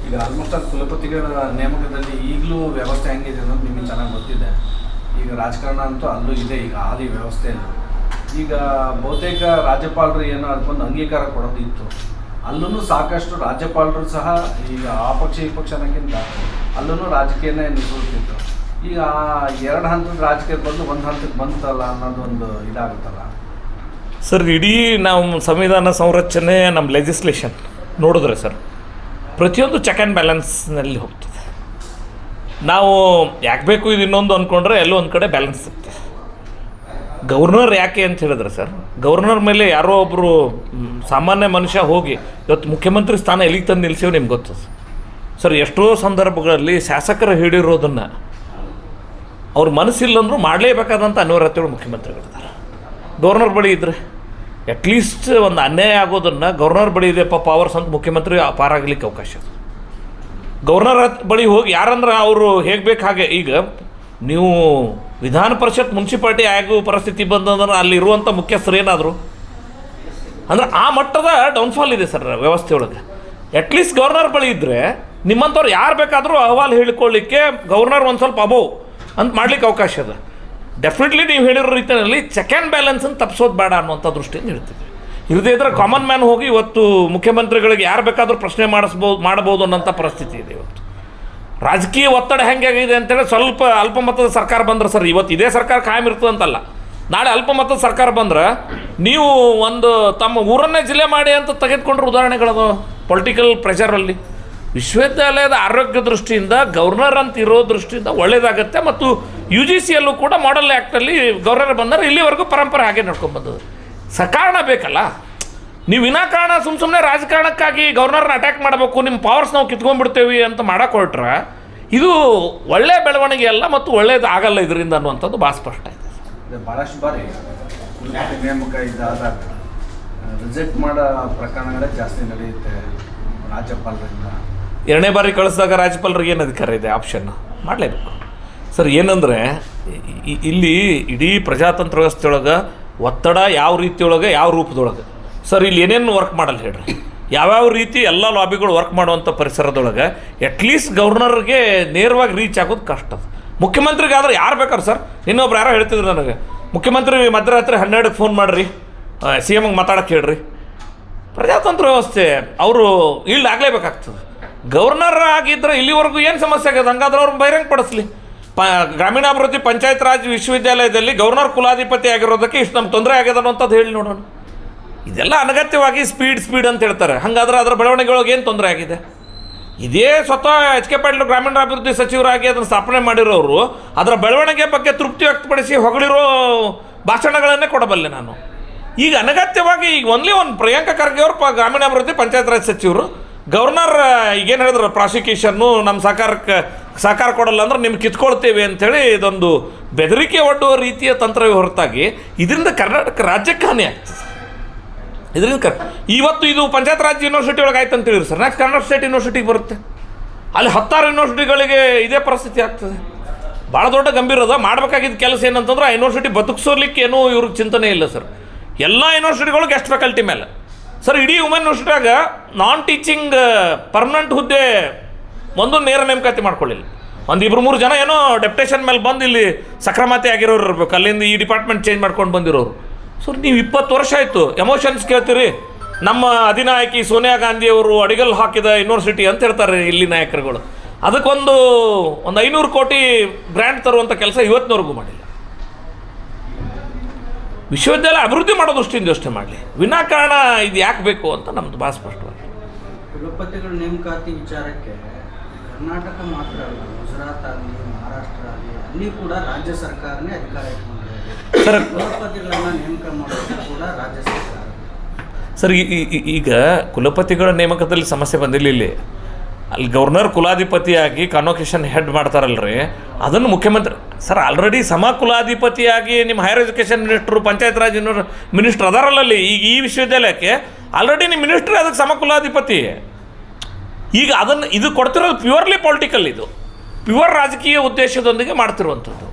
S3: ಈಗ ಆಲ್ಮೋಸ್ಟ್ ಆಲ್ ಕುಲಪತಿಗಳ ನೇಮಕದಲ್ಲಿ ಈಗಲೂ ವ್ಯವಸ್ಥೆ ಹೆಂಗಿದೆ ಅನ್ನೋದು ನಿಮಗೆ ಚೆನ್ನಾಗಿ ಗೊತ್ತಿದೆ. ಈಗ ರಾಜಕಾರಣ ಅಂತೂ ಅಲ್ಲೂ ಇದೆ, ಈಗ ಹಾಲಿ ವ್ಯವಸ್ಥೆಯಲ್ಲಿ. ಈಗ ಬಹುತೇಕ ರಾಜ್ಯಪಾಲರು ಏನೋ ಅದಕ್ಕೊಂದು ಅಂಗೀಕಾರ ಕೊಡೋದಿತ್ತು. ಅಲ್ಲೂ ಸಾಕಷ್ಟು ರಾಜ್ಯಪಾಲರು ಸಹ ಈಗ ಆ ಪಕ್ಷ ಈ ಪಕ್ಷ ಅಲ್ಲೂ ರಾಜಕೀಯನೇ ನಿಲ್ಲುತ್ತಿತ್ತು ಈಗ ಎರಡು ಹಂತದ ರಾಜಕೀಯ ಬಂದು ಒಂದು ಹಂತಕ್ಕೆ ಬಂತಲ್ಲ ಅನ್ನೋದೊಂದು ಇದಾಗುತ್ತಲ್ಲ?
S1: ಸರ್, ಇಡೀ ನಮ್ಮ ಸಂವಿಧಾನ ಸಂರಚನೆ, ನಮ್ಮ ಲೆಜಿಸ್ಲೇಷನ್ ನೋಡಿದ್ರೆ ಸರ್, ಪ್ರತಿಯೊಂದು ಚೆಕ್ ಆ್ಯಂಡ್ ಬ್ಯಾಲೆನ್ಸ್ನಲ್ಲಿ ಹೋಗ್ತದೆ. ನಾವು ಯಾಕೆ ಬೇಕು ಇದು ಇನ್ನೊಂದು ಅಂದ್ಕೊಂಡ್ರೆ ಎಲ್ಲೋ ಒಂದು ಕಡೆ ಬ್ಯಾಲೆನ್ಸ್ ಸಿಗ್ತದೆ. ಗವರ್ನರ್ ಯಾಕೆ ಅಂತ ಹೇಳಿದ್ರೆ ಸರ್, ಗವರ್ನರ್ ಮೇಲೆ ಯಾರೋ ಒಬ್ಬರು ಸಾಮಾನ್ಯ ಮನುಷ್ಯ ಹೋಗಿ ಇವತ್ತು ಮುಖ್ಯಮಂತ್ರಿ ಸ್ಥಾನ ಎಲ್ಲಿಗೆ ತಂದು ನಿಲ್ಸೇವೆ ನಿಮ್ಗೆ ಗೊತ್ತು ಸರ್, ಎಷ್ಟೋ ಸಂದರ್ಭಗಳಲ್ಲಿ ಶಾಸಕರು ಹೇಳಿರೋದನ್ನು ಅವ್ರ ಮನಸ್ಸಿಲ್ಲಂದ್ರೂ ಮಾಡಲೇಬೇಕಾದಂಥ ಅನಿವಾರ್ಯತೆಗಳು ಮುಖ್ಯಮಂತ್ರಿಗಳಿದ್ದಾರೆ ಗವರ್ನರ್ ಬಳಿ ಇದ್ದರೆ ಅಟ್ಲೀಸ್ಟ್ ಒಂದು ಅನ್ಯಾಯ ಆಗೋದನ್ನು ಗವರ್ನರ್ ಬಳಿ ಇದೆಯಪ್ಪ ಪವರ್ಸ್ ಅಂತ ಮುಖ್ಯಮಂತ್ರಿ ಪಾರಾಗಲಿಕ್ಕೆ ಅವಕಾಶ ಇದೆ. ಗವರ್ನರ್ ಬಳಿ ಹೋಗಿ ಯಾರಂದ್ರೆ ಅವರು ಹೇಗೆ ಬೇಕು ಹಾಗೆ, ಈಗ ನೀವು ವಿಧಾನ ಪರಿಷತ್ ಮುನ್ಸಿಪಾಲ್ಟಿ ಆಗೋ ಪರಿಸ್ಥಿತಿ ಬಂದಂದ್ರೆ ಅಲ್ಲಿರುವಂಥ ಮುಖ್ಯಸ್ಥರು ಏನಾದರು? ಅಂದ್ರೆ ಆ ಮಟ್ಟದ ಡೌನ್ಫಾಲ್ ಇದೆ ಸರ್ ವ್ಯವಸ್ಥೆ ಒಳಗೆ. ಅಟ್ಲೀಸ್ಟ್ ಗವರ್ನರ್ ಬಳಿ ಇದ್ದರೆ ನಿಮ್ಮಂಥವ್ರು ಯಾರು ಬೇಕಾದರೂ ಅಹವಾಲು ಹೇಳಿಕೊಳ್ಳಿಕ್ಕೆ ಗವರ್ನರ್ ಒಂದು ಸ್ವಲ್ಪ ಅಬೋವ್ ಅಂತ ಮಾಡ್ಲಿಕ್ಕೆ ಅವಕಾಶ ಇದೆ ಡೆಫಿನೆಟ್ಲಿ ನೀವು ಹೇಳಿರೋ ರೀತಿಯಲ್ಲಿ ಚೆಕ್ ಆ್ಯಂಡ್ ಬ್ಯಾಲೆನ್ಸನ್ನು ತಪ್ಪಿಸೋದು ಬೇಡ ಅನ್ನುವಂಥ ದೃಷ್ಟಿಯಿಂದ ಹೇಳ್ತಿದ್ವಿ ಇರದೇ ಇದ್ರೆ ಕಾಮನ್ ಮ್ಯಾನ್ ಹೋಗಿ ಇವತ್ತು ಮುಖ್ಯಮಂತ್ರಿಗಳಿಗೆ ಯಾರು ಬೇಕಾದರೂ ಪ್ರಶ್ನೆ ಮಾಡಿಸ್ಬೋದು, ಮಾಡ್ಬೋದು ಅನ್ನೋಂಥ ಪರಿಸ್ಥಿತಿ ಇದೆ ಇವತ್ತು. ರಾಜಕೀಯ ಒತ್ತಡ ಹೆಂಗಾಗಿದೆ ಅಂತೇಳಿ ಸ್ವಲ್ಪ ಅಲ್ಪಮತದ ಸರ್ಕಾರ ಬಂದ್ರೆ ಸರ್, ಇವತ್ತು ಇದೇ ಸರ್ಕಾರ ಕಾಯಂ ಇರ್ತದಂತಲ್ಲ ನಾಳೆ ಅಲ್ಪಮತದ ಸರ್ಕಾರ ಬಂದ್ರೆ ನೀವು ಒಂದು ತಮ್ಮ ಊರನ್ನೇ ಜಿಲ್ಲೆ ಮಾಡಿ ಅಂತ ತೆಗೆದುಕೊಂಡ್ರೆ ಉದಾಹರಣೆಗಳದು ಪೊಲಿಟಿಕಲ್ ಪ್ರೆಷರಲ್ಲಿ ವಿಶ್ವವಿದ್ಯಾಲಯದ ಆರೋಗ್ಯ ದೃಷ್ಟಿಯಿಂದ, ಗವರ್ನರ್ ಅಂತ ಇರೋ ದೃಷ್ಟಿಯಿಂದ ಒಳ್ಳೇದಾಗುತ್ತೆ ಮತ್ತು ಯು ಜಿ ಸಿಯಲ್ಲೂ ಕೂಡ ಮಾಡೆಲ್ ಆ್ಯಕ್ಟಲ್ಲಿ ಗವರ್ನರ್ ಬಂದರೆ. ಇಲ್ಲಿವರೆಗೂ ಪರಂಪರೆ ಹಾಗೆ ನಡ್ಕೊಂಡು ಬಂದದ್ದು. ಸಕಾರಣ ಬೇಕಲ್ಲ? ನೀವು ವಿನಾಕಾರಣ ಸುಮ್ಮ ಸುಮ್ಮನೆ ರಾಜಕಾರಣಕ್ಕಾಗಿ ಗವರ್ನರ್ನ ಅಟ್ಯಾಕ್ ಮಾಡಬೇಕು, ನಿಮ್ಮ ಪವರ್ಸ್ ನಾವು ಕಿತ್ಕೊಂಡ್ಬಿಡ್ತೇವೆ ಅಂತ ಮಾಡಕ್ಕೆ ಹೊರಟ್ರೆ ಇದು ಒಳ್ಳೆಯ ಬೆಳವಣಿಗೆ ಅಲ್ಲ ಮತ್ತು ಒಳ್ಳೆಯದು ಆಗಲ್ಲ ಇದರಿಂದ ಅನ್ನುವಂಥದ್ದು ಭಾಳ ಸ್ಪಷ್ಟ ಇದೆ.
S3: ಭಾಳಷ್ಟು ಬಾರಿ ನೇಮಕ ಇದಾದಾಗ, ರಿಜೆಕ್ಟ್ ಮಾಡೋ ಪ್ರಕರಣಗಳೇ ಜಾಸ್ತಿ ನಡೆಯುತ್ತೆ ರಾಜ್ಯಪಾಲರಿಂದ.
S1: ಎರಡನೇ ಬಾರಿ ಕಳಿಸಿದಾಗ ರಾಜ್ಯಪಾಲರಿಗೆ ಏನು ಅಧಿಕಾರ ಇದೆ? ಆಪ್ಷನ್ ಮಾಡಲೇಬೇಕು. ಸರ್, ಏನಂದರೆ ಇಲ್ಲಿ ಇಡೀ ಪ್ರಜಾತಂತ್ರ ವ್ಯವಸ್ಥೆಯೊಳಗೆ ಒತ್ತಡ ಯಾವ ರೀತಿಯೊಳಗೆ, ಯಾವ ರೂಪದೊಳಗೆ? ಸರ್, ಇಲ್ಲಿ ಏನೇನು ವರ್ಕ್ ಮಾಡಲ್ಲ ಹೇಳ್ರಿ. ಯಾವ್ಯಾವ ರೀತಿ ಎಲ್ಲ ಲಾಬಿಗಳು ವರ್ಕ್ ಮಾಡುವಂಥ ಪರಿಸರದೊಳಗೆ ಅಟ್ಲೀಸ್ಟ್ ಗವರ್ನರ್ಗೆ ನೇರವಾಗಿ ರೀಚ್ ಆಗೋದು ಕಷ್ಟ. ಮುಖ್ಯಮಂತ್ರಿಗಾದ್ರೆ ಯಾರು ಬೇಕಾದ್ರೆ ಸರ್? ಇನ್ನೊಬ್ರು ಯಾರೋ ಹೇಳ್ತಿದ್ರು ನನಗೆ. ಮುಖ್ಯಮಂತ್ರಿ ಮಧ್ಯರಾತ್ರಿ ಹನ್ನೆರಡಕ್ಕೆ ಫೋನ್ ಮಾಡಿರಿ. ಸಿ ಎಮ್ಗೆ ಮಾತಾಡಕ್ಕೆ ಹೇಳ್ರಿ. ಪ್ರಜಾತಂತ್ರ ವ್ಯವಸ್ಥೆ, ಅವರು ಇಲ್ಲಿ ಆಗಲೇಬೇಕಾಗ್ತದೆ. ಗವರ್ನರ್ ಆಗಿದ್ದರೆ ಇಲ್ಲಿವರೆಗೂ ಏನು ಸಮಸ್ಯೆ ಆಗಿದೆ? ಹಂಗಾದ್ರೆ ಅವ್ರನ್ನ ಬಹಿರಂಗ ಪಡಿಸ್ಲಿ. ಪ, ಗ್ರಾಮೀಣಾಭಿವೃದ್ಧಿ ಪಂಚಾಯತ್ ರಾಜ್ ವಿಶ್ವವಿದ್ಯಾಲಯದಲ್ಲಿ ಗವರ್ನರ್ ಕುಲಾಧಿಪತಿ ಆಗಿರೋದಕ್ಕೆ ಇಷ್ಟು ನಮ್ಗೆ ತೊಂದರೆ ಆಗಿದೆ ಅನ್ನೋಂಥದ್ದು ಹೇಳಿ ನೋಡೋಣ. ಇದೆಲ್ಲ ಅನಗತ್ಯವಾಗಿ ಸ್ಪೀಡ್ ಸ್ಪೀಡ್ ಅಂತ ಹೇಳ್ತಾರೆ. ಹಾಗಾದ್ರೆ ಅದರ ಬೆಳವಣಿಗೆಯೊಳಗೆ ಏನು ತೊಂದರೆ ಆಗಿದೆ? ಇದೇ ಸ್ವತಃ ಎಚ್ ಕೆ ಪಾಟೀಲ್ ಗ್ರಾಮೀಣಾಭಿವೃದ್ಧಿ ಸಚಿವರಾಗಿ ಅದನ್ನು ಸ್ಥಾಪನೆ ಮಾಡಿರೋರು, ಅದರ ಬೆಳವಣಿಗೆ ಬಗ್ಗೆ ತೃಪ್ತಿ ವ್ಯಕ್ತಪಡಿಸಿ ಹೊಗಳಿರೋ ಭಾಷಣಗಳನ್ನೇ ಕೊಡಬಲ್ಲೆ ನಾನು. ಈಗ ಅನಗತ್ಯವಾಗಿ ಈಗ ಒನ್ಲಿ ಒಂದು ಪ್ರಿಯಾಂಕಾ ಖರ್ಗೆ ಅವರು ಗ್ರಾಮೀಣಾಭಿವೃದ್ಧಿ ಪಂಚಾಯತ್ ರಾಜ್ ಸಚಿವರು. ಗವರ್ನರ್ ಈಗೇನು ಹೇಳಿದ್ರು, ಪ್ರಾಸಿಕ್ಯೂಷನ್ನು ನಮ್ಮ ಸಹಕಾರಕ್ಕೆ ಸಹಕಾರ ಕೊಡಲ್ಲ ಅಂದ್ರೆ ನಿಮ್ಗೆ ಕಿತ್ಕೊಳ್ತೇವೆ ಅಂಥೇಳಿ ಇದೊಂದು ಬೆದರಿಕೆ ಒಡ್ಡುವ ರೀತಿಯ ತಂತ್ರವೇ ಹೊರತಾಗಿ ಇದರಿಂದ ಕರ್ನಾಟಕ ರಾಜ್ಯಕ್ಕೆ ಹಾನಿ ಆಗ್ತದೆ ಇದರಿಂದ ಕ ಇವತ್ತು ಇದು ಪಂಚಾಯತ್ ರಾಜ್ಯ ಯೂನಿವರ್ಸಿಟಿ ಒಳಗೆ ಆಯ್ತು ಅಂತ ಹೇಳಿದ್ರು ಸರ್. ನೆಕ್ಸ್ಟ್ ಕನ್ನಡ ಸ್ಟೇಟ್ ಯೂನಿವರ್ಸಿಟಿಗೆ ಬರುತ್ತೆ. ಅಲ್ಲಿ ಹತ್ತಾರು ಯೂನಿವರ್ಸಿಟಿಗಳಿಗೆ ಇದೇ ಪರಿಸ್ಥಿತಿ ಆಗ್ತದೆ. ಭಾಳ ದೊಡ್ಡ ಗಂಭೀರ ಅದ. ಮಾಡಬೇಕಾಗಿದ್ದ ಕೆಲಸ ಏನಂತಂದ್ರೆ ಆ ಯೂನಿವರ್ಸಿಟಿ ಬದುಕಿಸೋಲಿಕ್ಕೆ ಏನೂ ಇವ್ರಿಗೆ ಚಿಂತನೆ ಇಲ್ಲ ಸರ್. ಎಲ್ಲ ಯೂನಿವರ್ಸಿಟಿಗಳು ಗೆಸ್ಟ್ ಫ್ಯಾಕಲ್ಟಿ ಮೇಲೆ. ಸರ್, ಇಡೀ ವುಮೆನ್ ಯೂನಿವರ್ಸಿಟಿಯಾಗ ನಾನ್ ಟೀಚಿಂಗ್ ಪರ್ಮನೆಂಟ್ ಹುದ್ದೆ ಒಂದು ನೇರ ನೇಮಕಾತಿ ಮಾಡ್ಕೊಳ್ಳಿಲ್ಲ. ಒಂದು ಇಬ್ರು ಮೂರು ಜನ ಏನೋ ಡೆಪ್ಟೇಷನ್ ಮೇಲೆ ಬಂದು ಇಲ್ಲಿ ಸಕ್ರಮತೆ ಆಗಿರೋರು ಇರಬೇಕು. ಅಲ್ಲಿಂದ ಈ ಡಿಪಾರ್ಟ್ಮೆಂಟ್ ಚೇಂಜ್ ಮಾಡ್ಕೊಂಡು ಬಂದಿರೋರು. ಸರ್, ನೀವು ಇಪ್ಪತ್ತು ವರ್ಷ ಆಯಿತು. ಎಮೋಷನ್ಸ್ ಕೇಳ್ತೀರಿ. ನಮ್ಮ ಅಧಿನಾಯಕಿ ಸೋನಿಯಾ ಗಾಂಧಿಯವರು ಅಡಿಗಲ್ ಹಾಕಿದ ಯೂನಿವರ್ಸಿಟಿ ಅಂತ ಹೇಳ್ತಾರೆ ಇಲ್ಲಿ ನಾಯಕರುಗಳು. ಅದಕ್ಕೊಂದು ಒಂದು ಐನೂರು ಕೋಟಿ ಗ್ರ್ಯಾಂಟ್ ತರುವಂಥ ಕೆಲಸ ಇವತ್ತಿನವರೆಗೂ ಮಾಡಿಲ್ಲ. ವಿಶ್ವವಿದ್ಯಾಲಯ ಅಭಿವೃದ್ಧಿ ಮಾಡೋ ದೃಷ್ಟಿಯಿಂದ ಯೋಚನೆ ಮಾಡಲಿ. ವಿನಾಕಾರಣ ಇದು ಯಾಕೆ ಬೇಕು ಅಂತ ನಮ್ದು ಭಾಳ ಸ್ಪಷ್ಟವಾಗಿ
S4: ಕುಲಪತಿಗಳ ನೇಮಕಾತಿ ವಿಚಾರಕ್ಕೆ ಕರ್ನಾಟಕ ಮಾತ್ರ ಅಲ್ಲ ಗುಜರಾತ್ ಆಗಲಿ ಮಹಾರಾಷ್ಟ್ರ ಆಗಲಿ ಅಲ್ಲಿ ಕೂಡ ರಾಜ್ಯ ಸರ್ಕಾರನೇ ಅಧಿಕಾರ ಕುಲಪತಿಗಳನ್ನ ನೇಮಕ ಮಾಡೋದು ಕೂಡ ರಾಜ್ಯ ಸರ್ಕಾರ.
S1: ಸರ್ ಈಗ ಕುಲಪತಿಗಳ ನೇಮಕದಲ್ಲಿ ಸಮಸ್ಯೆ ಬಂದಿಲ್ಲ ಇಲ್ಲಿ ಅಲ್ಲಿ ಗವರ್ನರ್ ಕುಲಾಧಿಪತಿಯಾಗಿ ಕಾನ್ವೊಕೇಶನ್ ಹೆಡ್ ಮಾಡ್ತಾರಲ್ರಿ. ಅದನ್ನು ಮುಖ್ಯಮಂತ್ರಿ, ಸರ್ ಆಲ್ರೆಡಿ ಸಮ ಕುಲಾಧಿಪತಿಯಾಗಿ ನಿಮ್ಮ higher education minister panchayat raj minister ಅದಾರಲ್ಲಲ್ಲಿ, ಈಗ ಈ ವಿಶ್ವವಿದ್ಯಾಲಯಕ್ಕೆ ಆಲ್ರೆಡಿ ನಿಮ್ಮ ಮಿನಿಸ್ಟ್ರಿ ಅದಕ್ಕೆ ಸಮ ಕುಲಾಧಿಪತಿ ಈಗ ಅದನ್ನು, ಇದು ಕೊಡ್ತಿರೋದು ಪ್ಯೂರ್ಲಿ ಪೊಲಿಟಿಕಲ್ ಇದು. ಪ್ಯೂರ್ ರಾಜಕೀಯ ಉದ್ದೇಶದೊಂದಿಗೆ ಮಾಡ್ತಿರುವಂಥದ್ದು.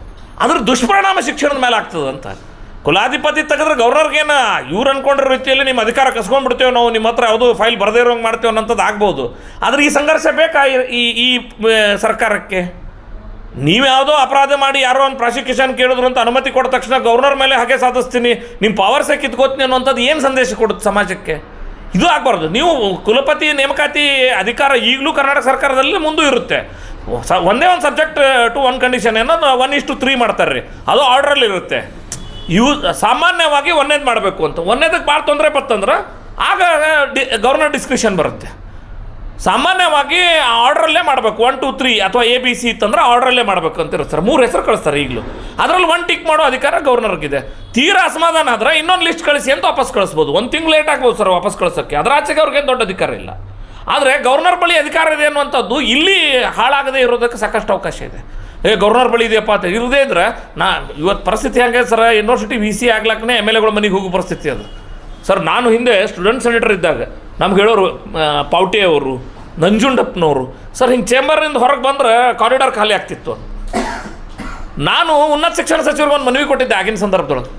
S1: ಅದ್ರ ದುಷ್ಪರಿಣಾಮ ಶಿಕ್ಷಣದ ಮೇಲೆ ಆಗ್ತದಂತ. ಕುಲಾಧಿಪತಿ ತೆಗೆದ್ರೆ ಗೌರ್ನರ್ಗೇನ ಇವ್ರು ಅನ್ಕೊಂಡಿರೋ ರೀತಿಯಲ್ಲಿ ನಿಮ್ಮ ಅಧಿಕಾರ ಕಸ್ಕೊಂಡ್ಬಿಡ್ತೇವೆ ನಾವು ನಿಮ್ಮ ಹತ್ರ ಯಾವುದೋ ಫೈಲ್ ಬರದೇ ಇರೋಂಗೆ ಮಾಡ್ತೇವೆ ಅನ್ನೋಂಥದ್ದು ಆಗ್ಬೋದು. ಆದರೆ ಈ ಸಂಘರ್ಷ ಬೇಕಾ ಈ- ಈ ಸರ್ಕಾರಕ್ಕೆ? ನೀವು ಯಾವುದೋ ಅಪರಾಧ ಮಾಡಿ ಯಾರೋ ಒಂದು ಪ್ರಾಸಿಕ್ಯೂಷನ್ ಕೇಳಿದ್ರು ಅಂತ ಅನುಮತಿ ಕೊಟ್ಟ ತಕ್ಷಣ ಗೌರ್ನರ್ ಮೇಲೆ ಹಾಗೆ ಸಾಧಿಸ್ತೀನಿ ನಿಮ್ಮ ಪವರ್ಸೇ ಕಿತ್ಕೋತೀನಿ ಅನ್ನೋಂಥದ್ದು ಏನು ಸಂದೇಶ ಕೊಡುತ್ತೆ ಸಮಾಜಕ್ಕೆ? ಇದು ಆಗಬಾರ್ದು. ನೀವು ಕುಲಪತಿ, ನೇಮಕಾತಿ ಅಧಿಕಾರ ಈಗಲೂ ಕರ್ನಾಟಕ ಸರ್ಕಾರದಲ್ಲಿ ಮುಂದೂ ಇರುತ್ತೆ. ಸ ಒಂದೇ ಒಂದು ಸಬ್ಜೆಕ್ಟ್, ಟು ಒನ್ ಕಂಡೀಷನ್ ಏನೋ, ಒನ್ ಇಷ್ಟು ತ್ರೀ ಮಾಡ್ತಾರೆ ರೀ ಅದು ಆರ್ಡ್ರಲ್ಲಿ ಇರುತ್ತೆ. ಇವು ಸಾಮಾನ್ಯವಾಗಿ ಒಂದೇದು ಮಾಡಬೇಕು ಅಂತ. ಒಂದೇದಕ್ಕೆ ಭಾಳ ತೊಂದರೆ ಬತ್ತಂದ್ರೆ ಆಗ ಡಿ ಗೌರ್ನರ್ ಡಿಸ್ಕ್ರಿಷನ್ ಬರುತ್ತೆ. ಸಾಮಾನ್ಯವಾಗಿ ಆರ್ಡ್ರಲ್ಲೇ ಮಾಡಬೇಕು. ಒನ್ ಟು ತ್ರೀ ಅಥವಾ ಎ ಬಿ ಸಿ ಇತ್ತಂದ್ರೆ ಆರ್ಡ್ರಲ್ಲೇ ಮಾಡಬೇಕು ಅಂತ ಇರುತ್ತೆ ಸರ್. ಮೂರು ಹೆಸರು ಕಳಿಸ್ತಾರೆ ಈಗಲೂ. ಅದರಲ್ಲಿ ಒನ್ ಟಿಕ್ ಮಾಡೋ ಅಧಿಕಾರ ಗವರ್ನರ್ಗಿದೆ ತೀರಾ ಅಸಮಾಧಾನ ಆದ್ರೆ ಇನ್ನೊಂದು ಲಿಸ್ಟ್ ಕಳಿಸಿ ಅಂತ ವಾಪಸ್ ಕಳಿಸ್ಬೋದು. ಒಂದು ತಿಂಗಳು ಲೇಟ್ ಆಗ್ಬೋದು ಸರ್ ವಾಪಸ್ ಕಳಿಸೋಕ್ಕೆ. ಅದರ ಆಚೆಗೆ ಅವ್ರಿಗೆ ದೊಡ್ಡ ಅಧಿಕಾರ ಇಲ್ಲ. ಆದರೆ ಗೌರ್ನರ್ ಬಳಿ ಅಧಿಕಾರ ಇದೆ ಅನ್ನುವಂಥದ್ದು ಇಲ್ಲಿ ಹಾಳಾಗದೇ ಇರೋದಕ್ಕೆ ಸಾಕಷ್ಟು ಅವಕಾಶ ಇದೆ. ಏ ಗವರ್ನರ್ ಬಳಿ ಇದೆಯಪ್ಪ ಅಂತ. ಇರದೇ ಇದ್ರೆ ನಾ ಇವತ್ತು ಪರಿಸ್ಥಿತಿ ಹಂಗೆ ಸರ್. ಯೂನಿವರ್ಸಿಟಿ ವಿ ಸಿ ಆಗ್ಲಕ್ಕೇ ಎಂ ಎಲ್ ಎಗಳು ಮನೆಗೆ ಹೋಗೋ ಪರಿಸ್ಥಿತಿ ಅದು. ಸರ್, ನಾನು ಹಿಂದೆ ಸ್ಟೂಡೆಂಟ್ ಸೆನೆಟರ್ ಇದ್ದಾಗ, ನಮ್ಗೆ ಹೇಳೋರು ಪಾವಟೆ ಅವರು, ನಂಜುಂಡಪ್ಪನವರು, ಸರ್, ಹಿಂಗೆ ಚೇಂಬರ್ನಿಂದ ಹೊರಗೆ ಬಂದ್ರೆ ಕಾರಿಡಾರ್ ಖಾಲಿ ಆಗ್ತಿತ್ತು. ನಾನು ಉನ್ನತ ಶಿಕ್ಷಣ ಸಚಿವರಿಗೆ ಒಂದು ಮನವಿ ಕೊಟ್ಟಿದ್ದೆ ಆಗಿನ ಸಂದರ್ಭದೊಳಗೆ.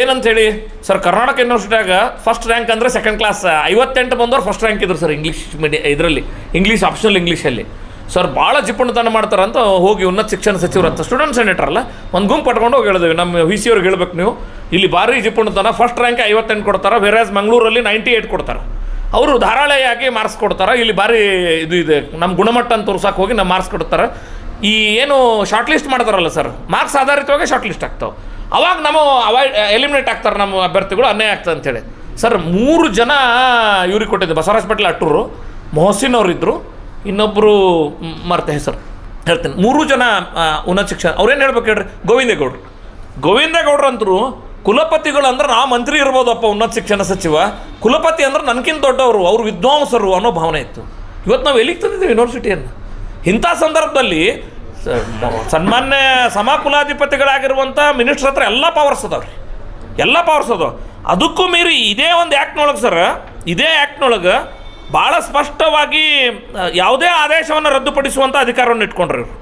S1: ಏನಂತೇಳಿ ಸರ್, ಕರ್ನಾಟಕ ಯೂನಿವರ್ಸಿಟಿಯಾಗ ಫಸ್ಟ್ ರ್ಯಾಂಕ್ ಅಂದರೆ ಸೆಕೆಂಡ್ ಕ್ಲಾಸ್ ಐವತ್ತೆಂಟು ಬಂದವರು ಫಸ್ಟ್ ರ್ಯಾಂಕ್ ಇದ್ರು ಸರ್ ಇಂಗ್ಲೀಷ್ ಮೀಡಿಯ ಇದರಲ್ಲಿ ಇಂಗ್ಲೀಷ್ ಆಪ್ಷನಲ್ ಇಂಗ್ಲೀಷಲ್ಲಿ ಸರ್, ಭಾಳ ಜಿಪುಣತನ ಮಾಡ್ತಾರಂತ ಹೋಗಿ ಉನ್ನತ ಶಿಕ್ಷಣ ಸಚಿವರು ಅಂತ ಸ್ಟೂಡೆಂಟ್ ಸೆನೆಟರ್ ಅಲ್ಲ ಒಂದು ಗುಂಪು ಪಟ್ಕೊಂಡು ಹೋಗಿ ಹೇಳಿದ್ವಿ. ನಮ್ಮ ವಿ ಸಿ ಅವ್ರಿಗೆ ಹೇಳ್ಬೇಕು ನೀವು, ಇಲ್ಲಿ ಭಾರಿ ಜಿಪುಣತನ ಫಸ್ಟ್ ರ್ಯಾಂಕ್ ಐವತ್ತೆಂಟು ಕೊಡ್ತಾರೆ ಬೇರೆ ಮಂಗಳೂರಲ್ಲಿ ನೈಂಟಿ ಏಯ್ಟ್ ಕೊಡ್ತಾರೆ. ಅವರು ಧಾರಾಳೆಯಾಗಿ ಮಾರ್ಕ್ಸ್ ಕೊಡ್ತಾರೆ, ಇಲ್ಲಿ ಭಾರಿ ಇದು ಇದೆ. ನಮ್ಮ ಗುಣಮಟ್ಟ ಅಂತ ತೋರ್ಸಕ್ಕೆ ಹೋಗಿ ನಮ್ಮ ಮಾರ್ಕ್ಸ್ ಕೊಡ್ತಾರೆ. ಈ ಏನು ಶಾರ್ಟ್ ಲಿಸ್ಟ್ ಮಾಡ್ತಾರಲ್ಲ ಸರ್ ಮಾರ್ಕ್ಸ್ ಆಧಾರಿತವಾಗಿ ಶಾರ್ಟ್ ಲಿಸ್ಟ್ ಆಗ್ತಾವೆ. ಅವಾಗ ನಾವು ಅವಾಯ್ಡ್ ಎಲಿಮಿನೇಟ್ ಆಗ್ತಾರೆ ನಮ್ಮ ಅಭ್ಯರ್ಥಿಗಳು, ಅನ್ಯಾಯ ಆಗ್ತದೆ ಅಂತೇಳಿ ಸರ್ ಮೂರು ಜನ ಇವ್ರಿಗೆ ಕೊಟ್ಟಿದ್ದೆ, ಬಸವರಾಜ್ ಪಟೇಲ್ ಅಟ್ಟೂರು, ಮೊಹಸಿನ್ ಅವರಿದ್ದರು ಇನ್ನೊಬ್ಬರು ಮರ್ತೆ ಹೆಸರು. ಹೇಳ್ತೇನೆ. ಮೂರು ಜನ ಉನ್ನತ ಶಿಕ್ಷಣ, ಅವ್ರೇನು ಹೇಳ್ಬೇಕು ಹೇಳ್ರಿ? ಗೋವಿಂದೇಗೌಡರು. ಗೋವಿಂದೇಗೌಡರು ಅಂತರೂ ಕುಲಪತಿಗಳು ಅಂದ್ರೆ ನಾ ಮಂತ್ರಿ ಇರ್ಬೋದಪ್ಪ ಉನ್ನತ ಶಿಕ್ಷಣ ಸಚಿವ. ಕುಲಪತಿ ಅಂದ್ರೆ ನನಗಿಂತ ದೊಡ್ಡವರು, ಅವರು ವಿದ್ವಾಂಸರು ಅನ್ನೋ ಭಾವನೆ ಇತ್ತು. ಇವತ್ತು ನಾವು ಎಲ್ಲಿಗೆ ತಂದಿದ್ದೀವಿ ಯೂನಿವರ್ಸಿಟಿಯನ್ನು ಇಂಥ ಸಂದರ್ಭದಲ್ಲಿ ಸನ್ಮಾನ್ಯ ಸಮಕುಲಾಧಿಪತಿಗಳಾಗಿರುವಂಥ ಮಿನಿಸ್ಟ್ರ್ ಹತ್ರ ಎಲ್ಲ ಪವರ್ಸ್ ಅದಾವ್ರಿ. ಎಲ್ಲ ಪವರ್ಸ್ ಅದಾವ. ಅದಕ್ಕೂ ಮೀರಿ ಇದೇ ಒಂದು ಆ್ಯಕ್ಟ್ನೊಳಗೆ ಸರ್ ಇದೇ ಆ್ಯಕ್ಟ್ನೊಳಗೆ ಭಾಳ ಸ್ಪಷ್ಟವಾಗಿ ಯಾವುದೇ ಆದೇಶವನ್ನು ರದ್ದುಪಡಿಸುವಂಥ ಅಧಿಕಾರವನ್ನು ಇಟ್ಕೊಂಡ್ರು ಇವರು.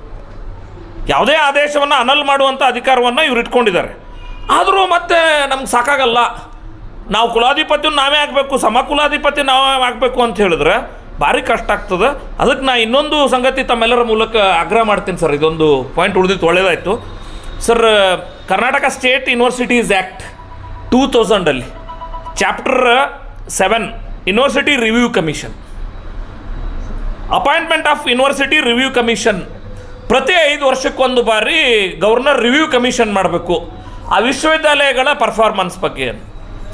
S1: ಯಾವುದೇ ಆದೇಶವನ್ನು ಅನಲ್ ಮಾಡುವಂಥ ಅಧಿಕಾರವನ್ನು ಇವ್ರು ಇಟ್ಕೊಂಡಿದ್ದಾರೆ. ಆದರೂ ಮತ್ತೆ ನಮ್ಗೆ ಸಾಕಾಗಲ್ಲ. ನಾವು ಕುಲಾಧಿಪತಿ ನಾವೇ ಆಗಬೇಕು ಸಮ ಕುಲಾಧಿಪತಿ ನಾವೇ ಆಗಬೇಕು ಅಂತ ಹೇಳಿದ್ರೆ ಭಾರಿ ಕಷ್ಟ ಆಗ್ತದೆ. ಅದಕ್ಕೆ ನಾ ಇನ್ನೊಂದು ಸಂಗತಿ ತಮ್ಮೆಲ್ಲರ ಮೂಲಕ ಆಗ್ರಹ ಮಾಡ್ತೀನಿ ಸರ್. ಇದೊಂದು ಪಾಯಿಂಟ್ ಉಳಿದಿತ್ತು ಒಳ್ಳೆಯದಾಯಿತು sir, Karnataka state universities act two ತೌಸಂಡಲ್ಲಿ, chapter seven university review commission appointment of university review commission ಪ್ರತಿ ಐದು ವರ್ಷಕ್ಕೊಂದು ಬಾರಿ ಗವರ್ನರ್ ರಿವ್ಯೂ ಕಮಿಷನ್ ಮಾಡಬೇಕು. ಆ ವಿಶ್ವವಿದ್ಯಾಲಯಗಳ ಪರ್ಫಾರ್ಮೆನ್ಸ್ ಬಗ್ಗೆ.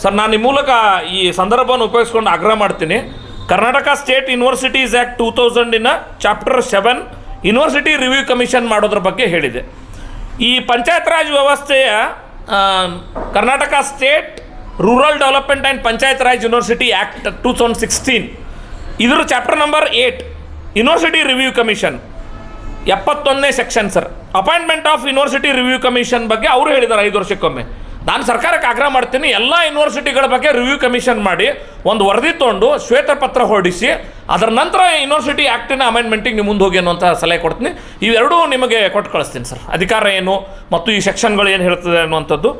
S1: ಸರ್, ನಾನು ಈ ಮೂಲಕ ಈ ಸಂದರ್ಭವನ್ನು ಉಪಯೋಗಿಸ್ಕೊಂಡು ಆಗ್ರಹ ಮಾಡ್ತೀನಿ. Karnataka state universities act two ತೌಸಂಡಿನ chapter seven university review commission ಮಾಡೋದ್ರ ಬಗ್ಗೆ ಹೇಳಿದೆ. ಈ ಪಂಚಾಯತ್ ರಾಜ್ ವ್ಯವಸ್ಥೆಯ Karnataka state rural development and panchayat raj university act two thousand sixteen ಇದ್ರ chapter number eight university review commission ಎಪ್ಪತ್ತೊಂದನೇ section sir appointment of university review commission ಬಗ್ಗೆ ಅವರು ಹೇಳಿದ್ದಾರೆ ಐದು ವರ್ಷಕ್ಕೊಮ್ಮೆ. ನಾನು ಸರ್ಕಾರಕ್ಕೆ ಆಗ್ರಹ ಮಾಡ್ತೀನಿ, ಎಲ್ಲ ಯೂನಿವರ್ಸಿಟಿಗಳ ಬಗ್ಗೆ ರಿವ್ಯೂ ಕಮಿಷನ್ ಮಾಡಿ, ಒಂದು ವರದಿ ತೊಗೊಂಡು ಶ್ವೇತಪತ್ರ ಹೊರಡಿಸಿ, ಅದರ ನಂತರ ಯೂನಿವರ್ಸಿಟಿ ಆ್ಯಕ್ಟಿನ ಅಮೆಂಡ್ಮೆಂಟಿಗೆ ನೀವು ಮುಂದೆ ಹೋಗಿ ಅನ್ನುವಂಥ ಸಲಹೆ ಕೊಡ್ತೀನಿ. ಇವೆರಡೂ ನಿಮಗೆ ಕೊಟ್ಟು ಕಳಿಸ್ತೀನಿ ಸರ್ ಅಧಿಕಾರ ಏನು, ಮತ್ತು ಈ ಸೆಕ್ಷನ್ಗಳು ಏನು ಹೇಳ್ತದೆ ಅನ್ನುವಂಥದ್ದು.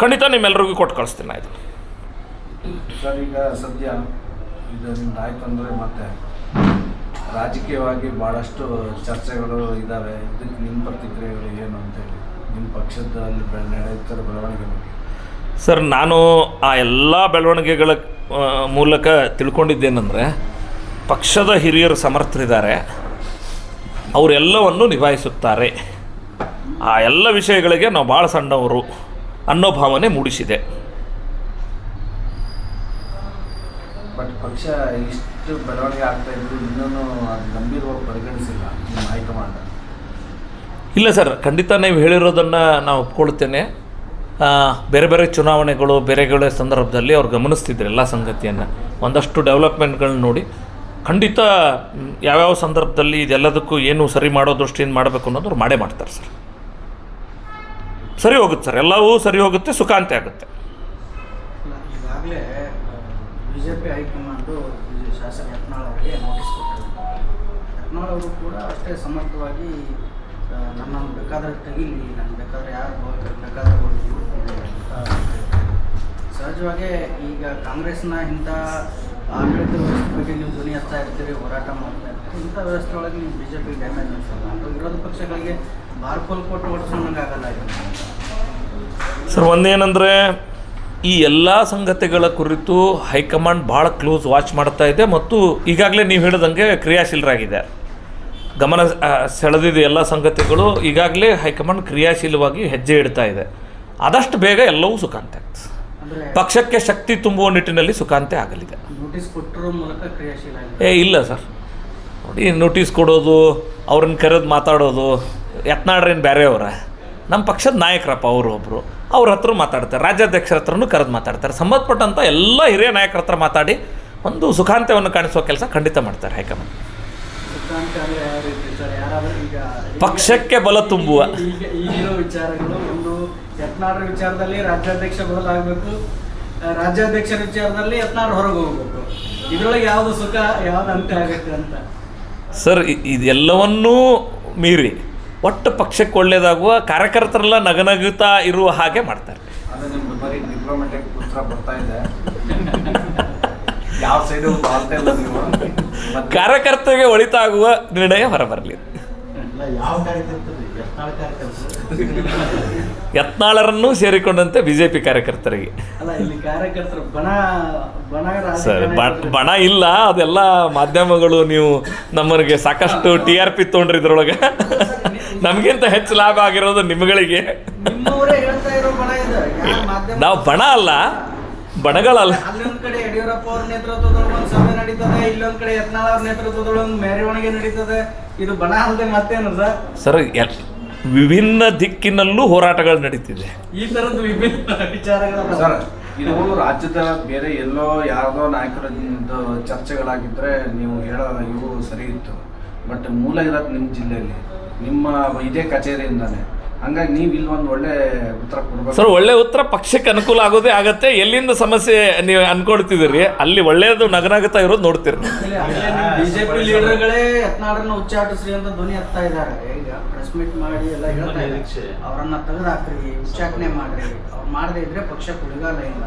S1: ಖಂಡಿತ ನಿಮ್ಮೆಲ್ಲರಿಗೂ ಕೊಟ್ಟು ಕಳಿಸ್ತೀನಿ ಆಯ್ತು.
S3: ಸರ್ ಈಗ ಸದ್ಯ ಇದು ನಿಮ್ದು ಆಯ್ತು ಅಂದರೆ ಮತ್ತೆ ರಾಜಕೀಯವಾಗಿ ಭಾಳಷ್ಟು ಚರ್ಚೆಗಳು ಇದಾವೆ. ಇದಕ್ಕೆ ನಿಮ್ಮ ಪ್ರತಿಕ್ರಿಯೆಗಳು ಏನು ಅಂತೇಳಿ ನಿಮ್ಮ ಪಕ್ಷದಲ್ಲಿ ನಡೆಯುತ್ತಿರೋ ಬೆಳವಣಿಗೆ ಬಗ್ಗೆ.
S1: ಸರ್ ನಾನು ಆ ಎಲ್ಲ ಬೆಳವಣಿಗೆಗಳ ಮೂಲಕ ತಿಳ್ಕೊಂಡಿದ್ದೇನೆಂದರೆ ಪಕ್ಷದ ಹಿರಿಯರು ಸಮರ್ಥರಿದ್ದಾರೆ. ಅವರೆಲ್ಲವನ್ನು ನಿಭಾಯಿಸುತ್ತಾರೆ. ಆ ಎಲ್ಲ ವಿಷಯಗಳಿಗೆ ನಾವು ಭಾಳ ಸಣ್ಣವರು. ಅನ್ನೋ ಭಾವನೆ ಮೂಡಿಸಿದೆ.
S3: ಬಟ್ ಪಕ್ಷ ಇಷ್ಟು ಬೆಳವಣಿಗೆ ಆಗ್ತಾ ಇದ್ರು ಇನ್ನೂ ಗಂಭೀರವಾಗಿ ಪರಿಗಣಿಸಿಲ್ಲ ನಿಮ್ಮ ಹೈಕಮಾಂಡ್.
S1: ಇಲ್ಲ ಸರ್ ಖಂಡಿತ ನೀವು ಹೇಳಿರೋದನ್ನು ನಾವು ಒಪ್ಕೊಳ್ತೇನೆ. ಬೇರೆ ಬೇರೆ ಚುನಾವಣೆಗಳು ಬೇರೆ ಬೇರೆ ಸಂದರ್ಭದಲ್ಲಿ ಅವ್ರು ಗಮನಿಸ್ತಿದ್ರು ಎಲ್ಲ ಸಂಗತಿಯನ್ನು. ಒಂದಷ್ಟು ಡೆವಲಪ್ಮೆಂಟ್ಗಳನ್ನ ನೋಡಿ. ಖಂಡಿತ ಯಾವ್ಯಾವ ಸಂದರ್ಭದಲ್ಲಿ ಇದೆಲ್ಲದಕ್ಕೂ ಏನು ಸರಿ ಮಾಡೋ ದೃಷ್ಟಿಯಿಂದ ಮಾಡಬೇಕು ಅನ್ನೋದು ಅವ್ರು ಮಾಡೇ ಮಾಡ್ತಾರೆ ಸರ್. ಸರಿ ಹೋಗುತ್ತೆ ಸರ್. ಎಲ್ಲವೂ ಸರಿ ಹೋಗುತ್ತೆ, ಸುಖಾಂತಿ ಆಗುತ್ತೆ.
S4: ಈಗಾಗಲೇ ಬಿ ಜೆ ಪಿ ಹೈಕಮಾಂಡು ಶಾಸಕ ಯತ್ನಾಳ್ ಅವರಿಗೆ ನೋಟಿಸ್ ಯತ್ನಾಳ್ ಅವರು ಕೂಡ ಅಷ್ಟೇ ಸಮರ್ಥವಾಗಿ ನನ್ನ ಬೇಕಾದ್ರೆ ತೆಗೀಲಿ ನಾನು ಬೇಕಾದ್ರೆ ಯಾರು ಬೇಕಾದ್ರೆ. ಸಹಜವಾಗಿ ಈಗ ಕಾಂಗ್ರೆಸ್ನ ಇಂಥ ಆಡಳಿತ ವ್ಯವಸ್ಥೆ ಬಗ್ಗೆ ನೀವು ಧ್ವನಿ ಹತ್ತಾ ಇರ್ತೀರಿ, ಹೋರಾಟ ಮಾಡ್ತಾ ಇರ್ತೀರಿ, ಇಂಥ ವ್ಯವಸ್ಥೆ ಒಳಗೆ ನೀವು ಬಿ ಜೆ ಪಿ ಡ್ಯಾಮೇಜ್ ಅನ್ಸಲ್ಲ ವಿರೋಧ ಪಕ್ಷಗಳಿಗೆ
S1: ಸರ್ ಒಂದೇನೆಂದರೆ ಈ ಎಲ್ಲ ಸಂಗತಿಗಳ ಕುರಿತು ಹೈಕಮಾಂಡ್ ಭಾಳ ಕ್ಲೋಸ್ ವಾಚ್ ಮಾಡ್ತಾ ಇದೆ ಮತ್ತು ಈಗಾಗಲೇ ನೀವು ಹೇಳಿದಂಗೆ ಕ್ರಿಯಾಶೀಲರಾಗಿದೆ. ಗಮನ ಸೆಳೆದಿದೆ ಎಲ್ಲ ಸಂಗತಿಗಳು ಈಗಾಗಲೇ ಹೈಕಮಾಂಡ್ ಕ್ರಿಯಾಶೀಲವಾಗಿ ಹೆಜ್ಜೆ ಇಡ್ತಾ ಇದೆ. ಆದಷ್ಟು ಬೇಗ ಎಲ್ಲವೂ ಸುಖಾಂತೆ ಪಕ್ಷಕ್ಕೆ ಶಕ್ತಿ ತುಂಬುವ ನಿಟ್ಟಿನಲ್ಲಿ ಸುಖಾಂತೆ ಆಗಲಿದೆ.
S4: ನೋಟಿಸ್ ಕೊಟ್ಟಿರೋ ಮೂಲಕ ಕ್ರಿಯಾಶೀಲ ಆಗಿದೆ
S1: ಏ ಇಲ್ಲ ಸರ್. ನೋಡಿ ನೋಟಿಸ್ ಕೊಡೋದು ಅವ್ರನ್ನ ಕರೆದು ಮಾತಾಡೋದು ಯತ್ನಾಡ್ರೇನು ಬೇರೆಯವ್ರ ನಮ್ಮ ಪಕ್ಷದ ನಾಯಕರಪ್ಪ ಅವರು ಒಬ್ಬರು ಅವ್ರ ಹತ್ರ ಮಾತಾಡ್ತಾರೆ. ರಾಜ್ಯಾಧ್ಯಕ್ಷರ ಹತ್ರನೂ ಕರೆದು ಮಾತಾಡ್ತಾರೆ. ಸಂಬಂಧಪಟ್ಟಂಥ ಎಲ್ಲ ಹಿರಿಯ ನಾಯಕರ ಹತ್ರ ಮಾತಾಡಿ ಒಂದು ಸುಖಾಂತ್ಯವನ್ನು ಕಾಣಿಸುವ ಕೆಲಸ ಖಂಡಿತ ಮಾಡ್ತಾರೆ ಹೈಕಮಾಂಡ್. ಪಕ್ಷಕ್ಕೆ ಬಲ ತುಂಬುವ.
S4: ವಿಚಾರಗಳು ಒಂದು ವಿಚಾರದಲ್ಲಿ ರಾಜ್ಯಾಧ್ಯಕ್ಷ ಬದಲಾಗಬೇಕು. ರಾಜ್ಯಾಧ್ಯಕ್ಷರ ವಿಚಾರದಲ್ಲಿ ಯತ್ನಾಡ್ ಹೊರಗೆ ಹೋಗ್ಬೇಕು. ಇದ್ರೊಳಗೆ ಯಾವುದು ಸುಖ ಯಾವ್ದು ಅಂತ್ಯ ಆಗುತ್ತೆ ಅಂತ.
S1: ಸರ್ ಇದೆಲ್ಲವನ್ನೂ ಮೀರಿ ಒಟ್ಟು ಪಕ್ಷಕ್ಕೆ ಒಳ್ಳೆಯದಾಗುವ ಕಾರ್ಯಕರ್ತರೆಲ್ಲ ನಗನಗುತ್ತಾ ಇರುವ ಹಾಗೆ ಮಾಡ್ತಾರೆ. ಕಾರ್ಯಕರ್ತರಿಗೆ ಒಳಿತಾಗುವ ನಿರ್ಣಯ ಹೊರಬರಲಿ. ಯತ್ನಾಳರನ್ನೂ ಸೇರಿಕೊಂಡಂತೆ ಬಿಜೆಪಿ ಕಾರ್ಯಕರ್ತರಿಗೆ. ಸರ್ ಬಣ ಇಲ್ಲ ಅದೆಲ್ಲ ಮಾಧ್ಯಮಗಳು ನೀವು ನಮ್ಮನಿಗೆ ಸಾಕಷ್ಟು ಟಿ ಆರ್ ಪಿ ತೊಗೊಂಡ್ರಿ ಇದ್ರೊಳಗೆ. ನಮಗಿಂತ ಹೆಚ್ಚು ಲಾಭ ಆಗಿರೋದು ನಿಮ್ಗಳಿಗೆ. ನಾವು ಬಣ ಅಲ್ಲ ಬಣಗಳಲ್ಲ.
S4: ಅಲ್ಲೊಂದ್ ಕಡೆ ಯಡಿಯೂರಪ್ಪ ಅವ್ರ ನೇತೃತ್ವದೊಳಗೆ ಒಂದು ಸಭೆ ನಡೀತದೆ ಇಲ್ಲೊಂದ್ ಕಡೆ ಯತ್ನಾಳ್ ಅವ್ರ ನೇತೃತ್ವದೊಳಗೆ ಒಂದು ಮೆರವಣಿಗೆ ನಡೀತದೆ. ಇದು ಬಣ ಅಲ್ಲದೆ ಮತ್ತೇನು ಸರ್?
S1: ಸರ್ ವಿಭಿನ್ನ ದಿಕ್ಕಿನಲ್ಲೂ ಹೋರಾಟಗಳು ನಡೀತಿದೆ.
S4: ಈ ಥರದ್ದು ವಿಭಿನ್ನ ವಿಚಾರಗಳ
S3: ಸರ್ ಇದು ರಾಜ್ಯದ ಬೇರೆ ಎಲ್ಲೋ ಯಾರದೋ ನಾಯಕರ ಚರ್ಚೆಗಳಾಗಿದ್ರೆ ನೀವು ಹೇಳೋ ಇವು ಸರಿ ಇತ್ತು. ಬಟ್ ಮೂಲ ಇರೋದು ನಿಮ್ಮ ಜಿಲ್ಲೆಯಲ್ಲಿ ನಿಮ್ಮ ಇದೇ ಕಚೇರಿಯಿಂದಾನೆ. ಹಂಗಾಗಿ ನೀವು ಇಲ್ಲಿ ಒಂದು ಒಳ್ಳೆ ಉತ್ತರ ಕೊಡ್ಬೇಕು.
S1: ಸರ್ ಒಳ್ಳೆ ಉತ್ತರ ಪಕ್ಷಕ್ಕೆ ಅನುಕೂಲ ಆಗೋದೇ ಆಗತ್ತೆ. ಎಲ್ಲಿಂದ ಸಮಸ್ಯೆ ನೀವು ಅನ್ಕೊಳ್ತಿದ್ದೀರಿ? ಅಲ್ಲಿ ಒಳ್ಳೆಯದು ನಗನಾಗುತ್ತಾ ಇರೋದು ನೋಡ್ತೀರಿ.
S4: ಬಿಜೆಪಿ ಲೀಡರ್ಗಳೇ ಯತ್ನಾಳರನ್ನ ಉಚ್ಚಾಟಿಸ್ರಿ ಅಂತ ಧ್ವನಿ ಹತ್ತಾ ಇದ್ದಾರೆ. ಈಗ ಪ್ರೆಸ್ ಮೀಟ್ ಮಾಡಿ ಎಲ್ಲ ಹೇಳ್ತಾ ಇದ್ದಾರೆ. ಅವರನ್ನ ತೆಗೆದಾಕ್ರಿ ಉಚ್ಚಾಟನೆ ಮಾಡ್ರಿ. ಅವ್ರು ಮಾಡದೇ ಇದ್ರೆ ಪಕ್ಷ ಕುಡಿಗಾಲ ಇಲ್ಲ.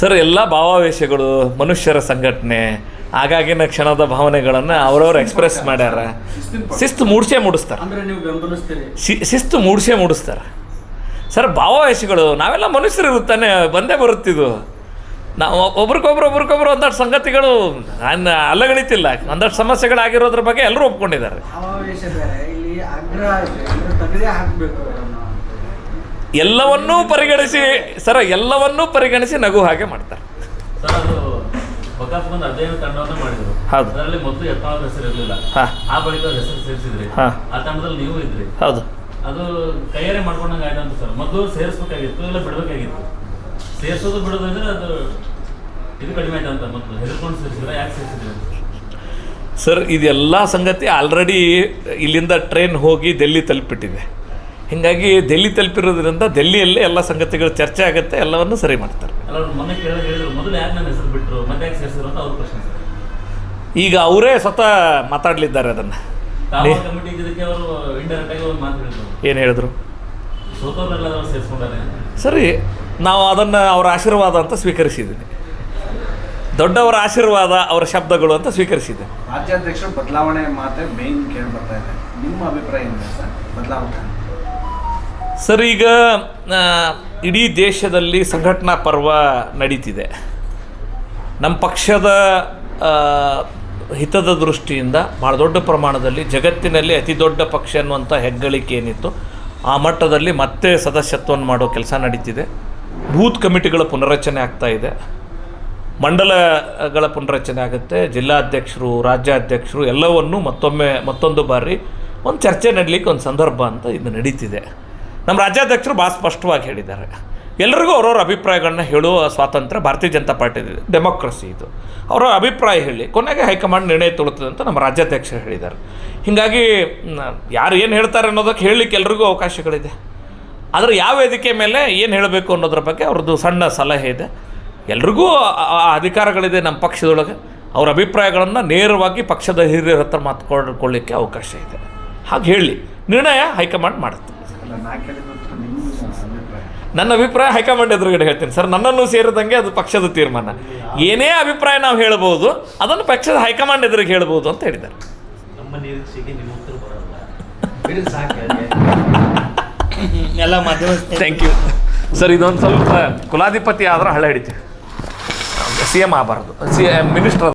S1: ಸರ್ ಎಲ್ಲ ಭಾವಾವೇಶಗಳು ಮನುಷ್ಯರ ಸಂಘಟನೆ ಆಗಾಗಿನ ಕ್ಷಣದ ಭಾವನೆಗಳನ್ನು ಅವರವ್ರು ಎಕ್ಸ್ಪ್ರೆಸ್ ಮಾಡ್ಯಾರ. ಶಿಸ್ತು ಮೂಡ್ಸೆ ಮೂಡಿಸ್ತಾರೆ. ಶಿಸ್ತು ಮೂಡ್ಸೆ ಮೂಡಿಸ್ತಾರೆ. ಸರ್ ಭಾವಾವೇಶಗಳು ನಾವೆಲ್ಲ ಮನುಷ್ಯರು ಇರುತ್ತಾನೆ ಬಂದೇ ಬರುತ್ತಿದ್ದು ನಾವು ಒಬ್ರಿಗೊಬ್ರು ಒಬ್ರಿಗೊಬ್ರು ಒಂದಷ್ಟು ಸಂಗತಿಗಳು ನಾನು ಅಲ್ಲಗಳಿತಿಲ್ಲ ಒಂದಷ್ಟು ಸಮಸ್ಯೆಗಳಾಗಿರೋದ್ರ ಬಗ್ಗೆ ಎಲ್ಲರೂ ಒಪ್ಕೊಂಡಿದ್ದಾರೆ. ಎಲ್ಲವನ್ನೂ ಪರಿಗಣಿಸಿ ಸರ್ ಎಲ್ಲವನ್ನೂ ಪರಿಗಣಿಸಿ ನಗು ಹಾಗೆ ಮಾಡ್ತಾರೆ. ಹೌದು.
S5: ಅದರಲ್ಲಿ ಮೊದಲು ಯತ್ನಾಳ್ ಹೆಸರು ಇರಲಿಲ್ಲ.
S1: ಹಾ.
S5: ಆ ಬಳಿಕ ಅವ್ರ ಹೆಸರು ಸೇರಿಸಿದ್ರಿ.
S1: ಹಾ.
S5: ಆ ತಂಡದಲ್ಲಿ ನೀವು ಇದ್ರಿ.
S1: ಹೌದು.
S5: ಅದು ಕೈಯಾರೆ ಮಾಡ್ಕೊಂಡಂಗೆ ಆಯ್ತು ಅಂತ ಸರ್. ಮೊದಲು ಸೇರಿಸ್ಬೇಕಾಗಿತ್ತು ಇಲ್ಲ ಬಿಡಬೇಕಾಗಿತ್ತು? ಸೇರಿಸೋದು ಬಿಡೋದು ಅಂದ್ರೆ ಅದು ಇದು ಕಡಿಮೆ ಆಯ್ತು ಅಂತ ಮೊದಲು. ಹೆದರ್ಕೊಂಡು ಸೇರಿಸಿದ್ರೆ ಯಾಕೆ ಸೇರಿಸಿದ್ರಿ
S1: ಸರ್ ಇದೆಲ್ಲ ಸಂಗತಿ ಆಲ್ರೆಡಿ ಇಲ್ಲಿಂದ ಟ್ರೈನ್ ಹೋಗಿ ಡೆಲ್ಲಿ ತಲುಪಿಬಿಟ್ಟಿದೆ ಹೀಗಾಗಿ ದೆಲ್ಲಿ ತಲುಪಿರೋದ್ರಿಂದ ದೆಲ್ಲಿಯಲ್ಲೇ ಎಲ್ಲ ಸಂಗತಿಗಳು ಚರ್ಚೆ ಆಗುತ್ತೆ ಎಲ್ಲವನ್ನು ಸರಿ ಮಾಡ್ತಾರೆ. ಈಗ ಅವರೇ ಸ್ವತಃ ಮಾತಾಡಲಿದ್ದಾರೆ ಅದನ್ನು.
S5: ತಾವು ಕಮಿಟಿ ಇದಕ್ಕೆ ಅವರು ಇಂಡೈರೆಕ್ಟ್ ಆಗಿ ಒಂದು ಮಾತು ಹೇಳಿದ್ರು.
S1: ಏನು ಹೇಳಿದ್ರು? ಸರಿ ನಾವು ಅದನ್ನು ಅವರ ಆಶೀರ್ವಾದ ಅಂತ ಸ್ವೀಕರಿಸಿದ್ದೀನಿ ದೊಡ್ಡವರ ಆಶೀರ್ವಾದ ಅವರ ಶಬ್ದಗಳು ಅಂತ ಸ್ವೀಕರಿಸಿದೆ
S3: ರಾಜ್ಯಾಧ್ಯಕ್ಷರು ಬದಲಾವಣೆ ಮಾತೇ ಮೇನ್ ಕೇಳಿ ಬರ್ತಾ ಇದೆ. ನಿಮ್ಮ ಅಭಿಪ್ರಾಯ ಏನಿದೆ ಸರ್? ಬದಲಾವಣೆ.
S1: ಸರ್, ಈಗ ಇಡೀ ದೇಶದಲ್ಲಿ ಸಂಘಟನಾ ಪರ್ವ ನಡೀತಿದೆ. ನಮ್ಮ ಪಕ್ಷದ ಹಿತದ ದೃಷ್ಟಿಯಿಂದ ಭಾಳ ದೊಡ್ಡ ಪ್ರಮಾಣದಲ್ಲಿ ಜಗತ್ತಿನಲ್ಲಿ ಅತಿ ದೊಡ್ಡ ಪಕ್ಷ ಅನ್ನುವಂಥ ಹೆಗ್ಗಳಿಕೆ ಏನಿತ್ತು, ಆ ಮಟ್ಟದಲ್ಲಿ ಮತ್ತೆ ಸದಸ್ಯತ್ವವನ್ನು ಮಾಡೋ ಕೆಲಸ ನಡೀತಿದೆ. ಬೂತ್ ಕಮಿಟಿಗಳ ಪುನರಚನೆ ಆಗ್ತಾ ಇದೆ. ಮಂಡಲಗಳ ಪುನರಚನೆ ಆಗುತ್ತೆ. ಜಿಲ್ಲಾಧ್ಯಕ್ಷರು, ರಾಜ್ಯಾಧ್ಯಕ್ಷರು ಎಲ್ಲವನ್ನೂ ಮತ್ತೊಮ್ಮೆ ಮತ್ತೊಂದು ಬಾರಿ ಒಂದು ಚರ್ಚೆ ನಡಲಿಕ್ಕೆ ಒಂದು ಸಂದರ್ಭ ಅಂತ ಇದು ನಡೀತಿದೆ. ನಮ್ಮ ರಾಜ್ಯಾಧ್ಯಕ್ಷರು ಭಾಳ ಸ್ಪಷ್ಟವಾಗಿ ಹೇಳಿದ್ದಾರೆ. ಎಲ್ರಿಗೂ ಅವ್ರವ್ರ ಅಭಿಪ್ರಾಯಗಳನ್ನ ಹೇಳುವ ಸ್ವಾತಂತ್ರ್ಯ ಭಾರತೀಯ ಜನತಾ ಪಾರ್ಟಿ ಡೆಮೋಕ್ರಸಿ ಇದು. ಅವರ ಅಭಿಪ್ರಾಯ ಹೇಳಿ, ಕೊನೆಗೆ ಹೈಕಮಾಂಡ್ ನಿರ್ಣಯ ತೊಳುತ್ತದೆ ಅಂತ ನಮ್ಮ ರಾಜ್ಯಾಧ್ಯಕ್ಷರು ಹೇಳಿದ್ದಾರೆ. ಹೀಗಾಗಿ ಯಾರು ಏನು ಹೇಳ್ತಾರೆ ಅನ್ನೋದಕ್ಕೆ ಹೇಳಲಿಕ್ಕೆ ಎಲ್ರಿಗೂ ಅವಕಾಶಗಳಿದೆ. ಆದರೆ ಯಾವ ವೇದಿಕೆ ಮೇಲೆ ಏನು ಹೇಳಬೇಕು ಅನ್ನೋದ್ರ ಬಗ್ಗೆ ಅವ್ರದ್ದು ಸಣ್ಣ ಸಲಹೆ ಇದೆ. ಎಲ್ರಿಗೂ ಆ- ಅಧಿಕಾರಗಳಿದೆ ನಮ್ಮ ಪಕ್ಷದೊಳಗೆ. ಅವ್ರ ಅಭಿಪ್ರಾಯಗಳನ್ನು ನೇರವಾಗಿ ಪಕ್ಷದ ಹಿರಿಯರ ಹತ್ರ ಮಾತುಕೊಳ್ಳಿಕ್ಕೆ ಅವಕಾಶ ಇದೆ. ಹಾಗೆ ಹೇಳಿ, ನಿರ್ಣಯ ಹೈಕಮಾಂಡ್ ಮಾಡುತ್ತೆ. ನನ್ನ ಅಭಿಪ್ರಾಯ ಹೈಕಮಾಂಡ್ ಎದುರುಗಡೆ ಹೇಳ್ತೀನಿ. ಸರ್ ನನ್ನನ್ನು ಸೇರಿದಂಗೆ ಅದು ಪಕ್ಷದ ತೀರ್ಮಾನ. ಏನೇ ಅಭಿಪ್ರಾಯ ನಾವು ಹೇಳ್ಬೋದು ಅದನ್ನು ಪಕ್ಷದ ಹೈಕಮಾಂಡ್ ಎದುರಿಗೆ ಹೇಳ್ಬೋದು ಅಂತ ಹೇಳಿದ್ದಾರೆ.
S5: ನಮ್ಮ ನಿರೀಕ್ಷೆಗೆ ನಿಮ್ಮ ಉತ್ತರ ಬರಲ್ಲ.
S6: ಎಲ್ಲ ಮಾಧ್ಯಮ
S1: ಥ್ಯಾಂಕ್ ಯು ಸರ್ ಇದೊಂದು ಸ್ವಲ್ಪ ಕುಲಾಧಿಪತಿ ಆದ್ರೆ ಹಳೆ ಹಿಡಿತೀವಿ. ಸಿ ಎಂ ಆಗಬಾರ್ದು. C minister